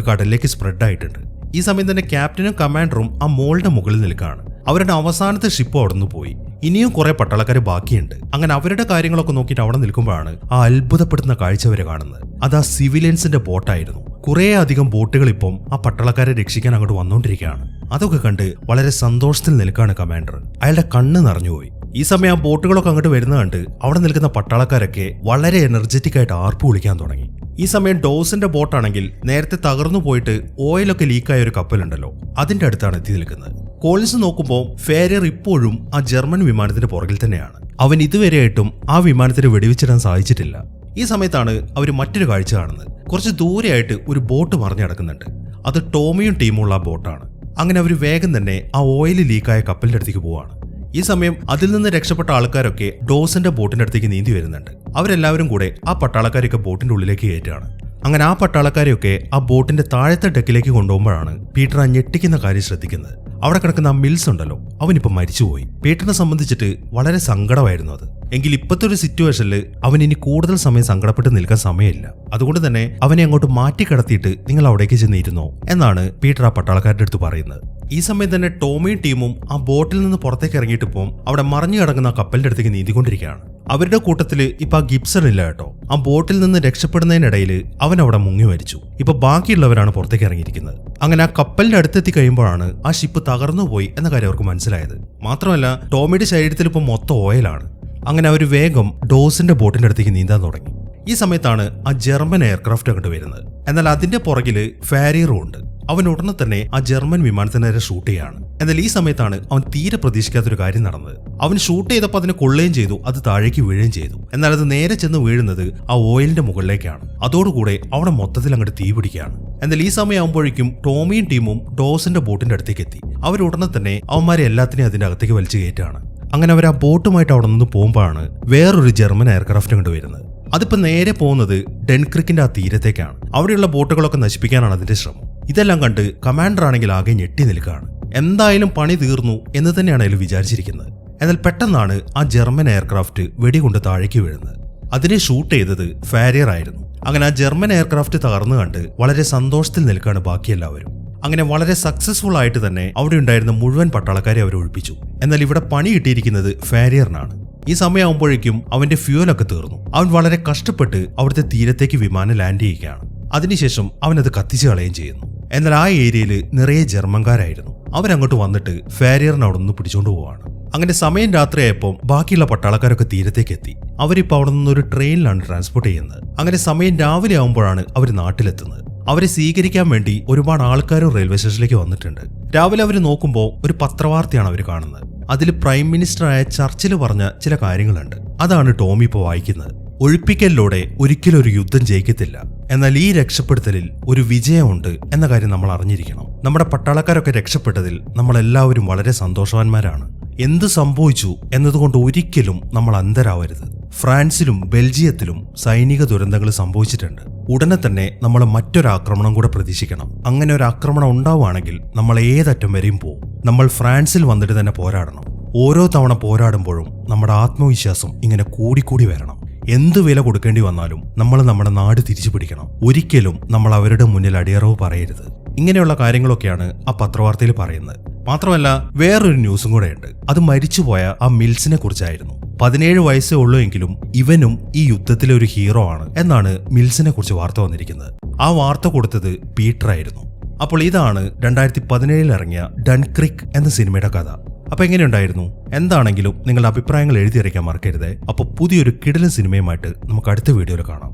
കടലിലേക്ക് സ്പ്രെഡ് ആയിട്ടുണ്ട്. ഈ സമയം തന്നെ ക്യാപ്റ്റനും കമാൻഡറും ആ മോളുടെ മുകളിൽ നിൽക്കുകയാണ് അവരുടെ അവസാനത്തെ ഷിപ്പ് അവിടെ നിന്ന് പോയി. ഇനിയും കുറെ പട്ടാളക്കാർ ബാക്കിയുണ്ട്. അങ്ങനെ അവരുടെ കാര്യങ്ങളൊക്കെ നോക്കിയിട്ട് അവിടെ നിൽക്കുമ്പോഴാണ് ആ അത്ഭുതപ്പെടുന്ന കാഴ്ച വരെ കാണുന്നത്. അത് ആ സിവിലിയൻസിന്റെ ബോട്ടായിരുന്നു. കുറേ അധികം ബോട്ടുകൾ ഇപ്പം ആ പട്ടാളക്കാരെ രക്ഷിക്കാൻ അങ്ങോട്ട് വന്നുകൊണ്ടിരിക്കുകയാണ്. അതൊക്കെ കണ്ട് വളരെ സന്തോഷത്തിൽ നിൽക്കുകയാണ് കമാൻഡർ. അയാളുടെ കണ്ണ് നിറഞ്ഞുപോയി. ഈ സമയം ആ ബോട്ടുകളൊക്കെ അങ്ങോട്ട് വരുന്ന കണ്ട് അവിടെ നിൽക്കുന്ന പട്ടാളക്കാരൊക്കെ വളരെ എനർജറ്റിക് ആയിട്ട് ആർപ്പ് വിളിക്കാൻ തുടങ്ങി. ഈ സമയം ഡോസിന്റെ ബോട്ടാണെങ്കിൽ നേരത്തെ തകർന്നു പോയിട്ട് ഓയിലൊക്കെ ലീക്കായ ഒരു കപ്പലുണ്ടല്ലോ. അതിന്റെ അടുത്താണ് എത്തി നിൽക്കുന്നത്. കോളിൻസ് നോക്കുമ്പോൾ ഫേരിയർ ഇപ്പോഴും ആ ജർമ്മൻ വിമാനത്തിന്റെ പുറകിൽ തന്നെയാണ്. അവൻ ഇതുവരെയായിട്ടും ആ വിമാനത്തിന് വെടിവെച്ചിടാൻ സാധിച്ചിട്ടില്ല. ഈ സമയത്താണ് അവർ മറ്റൊരു കാഴ്ച കാണുന്നത്. കുറച്ച് ദൂരെയായിട്ട് ഒരു ബോട്ട് മറിഞ്ഞു കിടക്കുന്നുണ്ട് അത് ടോമിയും ടീമുള്ള ആ ബോട്ടാണ്. അങ്ങനെ അവർ വേഗം തന്നെ ആ ഓയിൽ ലീക്കായ കപ്പലിന്റെ അടുത്തേക്ക് പോവാണ്. ഈ സമയം അതിൽ നിന്ന് രക്ഷപ്പെട്ട ആൾക്കാരൊക്കെ ഡോസിന്റെ ബോട്ടിന്റെ അടുത്തേക്ക് നീന്തി വരുന്നുണ്ട്. അവരെല്ലാവരും കൂടെ ആ പട്ടാളക്കാരെയൊക്കെ ബോട്ടിന്റെ ഉള്ളിലേക്ക് കയറ്റുകയാണ്. അങ്ങനെ ആ പട്ടാളക്കാരെയൊക്കെ ആ ബോട്ടിന്റെ താഴത്തെ ഡെക്കിലേക്ക് കൊണ്ടുപോകുമ്പോഴാണ് പീറ്റർ ആ ഞെട്ടിക്കുന്ന കാര്യം ശ്രദ്ധിക്കുന്നത്. അവിടെ കിടക്കുന്ന ആ മിൽസ് ഉണ്ടല്ലോ അവനിപ്പോ മരിച്ചുപോയി. പേട്ടനെ സംബന്ധിച്ചിട്ട് വളരെ സങ്കടമായിരുന്നു അത്. എങ്കിൽ ഇപ്പോഴത്തെ ഒരു സിറ്റുവേഷനിൽ അവൻ ഇനി കൂടുതൽ സമയം സങ്കടപ്പെട്ട് നിൽക്കാൻ സമയമില്ല. അതുകൊണ്ട് തന്നെ അവനെ അങ്ങോട്ട് മാറ്റി കിടത്തിയിട്ട് നിങ്ങൾ അവിടേക്ക് ചെന്നിരുന്നോ എന്നാണ് പീറ്റർ ആ പട്ടാളക്കാരുടെ അടുത്ത് പറയുന്നത്. ഈ സമയം തന്നെ ടോമിയും ടീമും ആ ബോട്ടിൽ നിന്ന് പുറത്തേക്ക് ഇറങ്ങിയിട്ടിപ്പം അവിടെ മറിഞ്ഞു കിടക്കുന്ന ആ കപ്പലിന്റെ അടുത്തേക്ക് നീന്തിക്കൊണ്ടിരിക്കുകയാണ്. അവരുടെ കൂട്ടത്തിൽ ഇപ്പൊ ആ ഗിബ്സൺ ഇല്ല കേട്ടോ. ആ ബോട്ടിൽ നിന്ന് രക്ഷപ്പെടുന്നതിനിടയിൽ അവൻ അവിടെ മുങ്ങി മരിച്ചു. ഇപ്പൊ ബാക്കിയുള്ളവരാണ് പുറത്തേക്ക് ഇറങ്ങിയിരിക്കുന്നത്. അങ്ങനെ ആ കപ്പലിന്റെ അടുത്തെത്തി കഴിയുമ്പോഴാണ് ആ ഷിപ്പ് തകർന്നു പോയി എന്ന കാര്യം അവർക്ക് മനസ്സിലായത്. മാത്രമല്ല ടോമിയുടെ ശരീരത്തിൽ ഇപ്പൊ മൊത്തം ഓയിലാണ്. അങ്ങനെ അവർ വേഗം ഡോസിന്റെ ബോട്ടിന്റെ അടുത്തേക്ക് നീന്താൻ തുടങ്ങി. ഈ സമയത്താണ് ആ ജർമ്മൻ എയർക്രാഫ്റ്റ് അങ്ങോട്ട് വരുന്നത്. എന്നാൽ അതിന്റെ പുറകിൽ ഫാരിയറും ഉണ്ട്. അവൻ ഉടനെ തന്നെ ആ ജർമ്മൻ വിമാനത്തിനെ ഷൂട്ട് ചെയ്യാണ്. എന്നാൽ ഈ സമയത്താണ് അവൻ തീരെ പ്രതീക്ഷിക്കാത്തൊരു കാര്യം നടന്നത്. അവൻ ഷൂട്ട് ചെയ്തപ്പോൾ അതിനെ കൊള്ളുകയും ചെയ്തു അത് താഴേക്ക് വീഴുകയും ചെയ്തു. എന്നാൽ അത് നേരെ ചെന്ന് വീഴുന്നത് ആ ഓയിലിന്റെ മുകളിലേക്കാണ്. അതോടുകൂടെ അവിടെ മൊത്തത്തിൽ അങ്ങോട്ട് തീ പിടിക്കുകയാണ്. എന്നാൽ ഈ സമയമാകുമ്പോഴേക്കും ടോമിയും ടീമും ഡോസിന്റെ ബോട്ടിന്റെ അടുത്തേക്ക് എത്തി. അവരുടനെ തന്നെ അവന്മാരെ എല്ലാത്തിനെയും അതിന്റെ അകത്തേക്ക് വലിച്ചു കയറ്റാണ് അങ്ങനെ അവർ ആ ബോട്ടുമായിട്ട് അവിടെ നിന്ന് പോകുമ്പോഴാണ് വേറൊരു ജർമ്മൻ എയർക്രാഫ്റ്റ് കണ്ടു വരുന്നത്. അതിപ്പോ നേരെ പോകുന്നത് ഡെൻക്രിക്കിന്റെ ആ തീരത്തേക്കാണ്. അവിടെയുള്ള ബോട്ടുകളൊക്കെ നശിപ്പിക്കാനാണ് അതിന്റെ ശ്രമം. ഇതെല്ലാം കണ്ട് കമാൻഡർ ആണെങ്കിൽ ആകെ ഞെട്ടി നിൽക്കുകയാണ്. എന്തായാലും പണി തീർന്നു എന്ന് തന്നെയാണ് അയാൾ വിചാരിച്ചിരിക്കുന്നത്. എന്നാൽ പെട്ടെന്നാണ് ആ ജർമ്മൻ എയർക്രാഫ്റ്റ് വെടികൊണ്ട് താഴേക്ക് വീഴുന്നത്. അതിനെ ഷൂട്ട് ചെയ്തത് ഫാരിയർ ആയിരുന്നു. അങ്ങനെ ആ ജർമ്മൻ എയർക്രാഫ്റ്റ് തകർന്നു കണ്ട് വളരെ സന്തോഷത്തിൽ നിൽക്കുകയാണ് ബാക്കി എല്ലാവരും. അങ്ങനെ വളരെ സക്സസ്ഫുൾ ആയിട്ട് തന്നെ അവിടെ ഉണ്ടായിരുന്ന മുഴുവൻ പട്ടാളക്കാരെ അവർ ഒഴിപ്പിച്ചു. എന്നാൽ ഇവിടെ പണി കിട്ടിയിരിക്കുന്നത് ഫാരിയറിനാണ്. ഈ സമയമാകുമ്പോഴേക്കും അവന്റെ ഫ്യൂലൊക്കെ തീർന്നു. അവൻ വളരെ കഷ്ടപ്പെട്ട് അവിടുത്തെ തീരത്തേക്ക് വിമാനം ലാൻഡ് ചെയ്യുകയാണ്. അതിനുശേഷം അവൻ അത് കത്തിച്ചു കളയുകയും ചെയ്യുന്നു. എന്നാൽ ആ ഏരിയയിൽ നിറയെ ജർമ്മൻകാരായിരുന്നു. അവരങ്ങോട്ട് വന്നിട്ട് ഫാരിയറിനെ അവിടെ നിന്ന് പിടിച്ചോണ്ട് പോവാണ്. അങ്ങനെ സമയം രാത്രിയായപ്പോൾ ബാക്കിയുള്ള പട്ടാളക്കാരൊക്കെ തീരത്തേക്ക് എത്തി അവരിപ്പോൾ അവിടെ നിന്ന് ഒരു ട്രെയിനിലാണ് ട്രാൻസ്പോർട്ട് ചെയ്യുന്നത്. അങ്ങനെ സമയം രാവിലെ ആകുമ്പോഴാണ് അവർ നാട്ടിലെത്തുന്നത്. അവരെ സ്വീകരിക്കാൻ വേണ്ടി ഒരുപാട് ആൾക്കാരും റെയിൽവേ സ്റ്റേഷനിലേക്ക് വന്നിട്ടുണ്ട്. രാവിലെ അവർ നോക്കുമ്പോൾ ഒരു പത്രവാർത്തയാണ് അവർ കാണുന്നത്. അതിൽ പ്രൈം മിനിസ്റ്ററായ ചർച്ചിൽ പറഞ്ഞ ചില കാര്യങ്ങളുണ്ട്. അതാണ് ടോമി ഇപ്പോൾ വായിക്കുന്നത്. ഒഴിപ്പിക്കലിലൂടെ ഒരിക്കലും ഒരു യുദ്ധം ജയിക്കത്തില്ല. എന്നാൽ ഈ രക്ഷപ്പെടുത്തലിൽ ഒരു വിജയമുണ്ട് എന്ന കാര്യം നമ്മൾ അറിഞ്ഞിരിക്കണം. നമ്മുടെ പട്ടാളക്കാരൊക്കെ രക്ഷപ്പെട്ടതിൽ നമ്മളെല്ലാവരും വളരെ സന്തോഷവാന്മാരാണ്. എന്ത് സംഭവിച്ചു എന്നതുകൊണ്ട് ഒരിക്കലും നമ്മൾ അന്തരാവരുത് ഫ്രാൻസിലും ബെൽജിയത്തിലും സൈനിക ദുരന്തങ്ങൾ സംഭവിച്ചിട്ടുണ്ട്. ഉടനെ തന്നെ നമ്മൾ മറ്റൊരാക്രമണം കൂടെ പ്രതീക്ഷിക്കണം. അങ്ങനെ ഒരു ആക്രമണം ഉണ്ടാവുകയാണെങ്കിൽ നമ്മൾ ഏതറ്റം വരെയും പോകും നമ്മൾ ഫ്രാൻസിൽ വന്നിട്ട് തന്നെ പോരാടണം. ഓരോ തവണ പോരാടുമ്പോഴും നമ്മുടെ ആത്മവിശ്വാസം ഇങ്ങനെ കൂടിക്കൂടി വരണം. എന്ത് വില കൊടുക്കേണ്ടി വന്നാലും നമ്മൾ നമ്മുടെ നാട് തിരിച്ചു പിടിക്കണം. ഒരിക്കലും നമ്മൾ അവരുടെ മുന്നിൽ അടിയറവ് പറയരുത്. ഇങ്ങനെയുള്ള കാര്യങ്ങളൊക്കെയാണ് ആ പത്രവാർത്തയിൽ പറയുന്നത്. മാത്രമല്ല വേറൊരു ന്യൂസും കൂടെ ഉണ്ട് അത് മരിച്ചുപോയ ആ മിൽസിനെ കുറിച്ചായിരുന്നു. പതിനേഴ് വയസ്സേ ഉള്ളൂ എങ്കിലും ഇവനും ഈ യുദ്ധത്തിലെ ഒരു ഹീറോ ആണ് എന്നാണ് മിൽസിനെ കുറിച്ച് വാർത്ത വന്നിരിക്കുന്നത്. ആ വാർത്ത കൊടുത്തത് പീറ്റർ ആയിരുന്നു അപ്പോൾ ഇതാണ് രണ്ടായിരത്തി പതിനേഴിൽ ഇറങ്ങിയ ഡൺക്രിക് എന്ന സിനിമയുടെ കഥ. അപ്പൊ എങ്ങനെയുണ്ടായിരുന്നു? എന്താണെങ്കിലും നിങ്ങളുടെ അഭിപ്രായങ്ങൾ എഴുതിയറിയിക്കാൻ മറക്കരുത്. അപ്പോൾ പുതിയൊരു കിടലൻ സിനിമയുമായിട്ട് നമുക്ക് അടുത്ത വീഡിയോയിൽ കാണാം.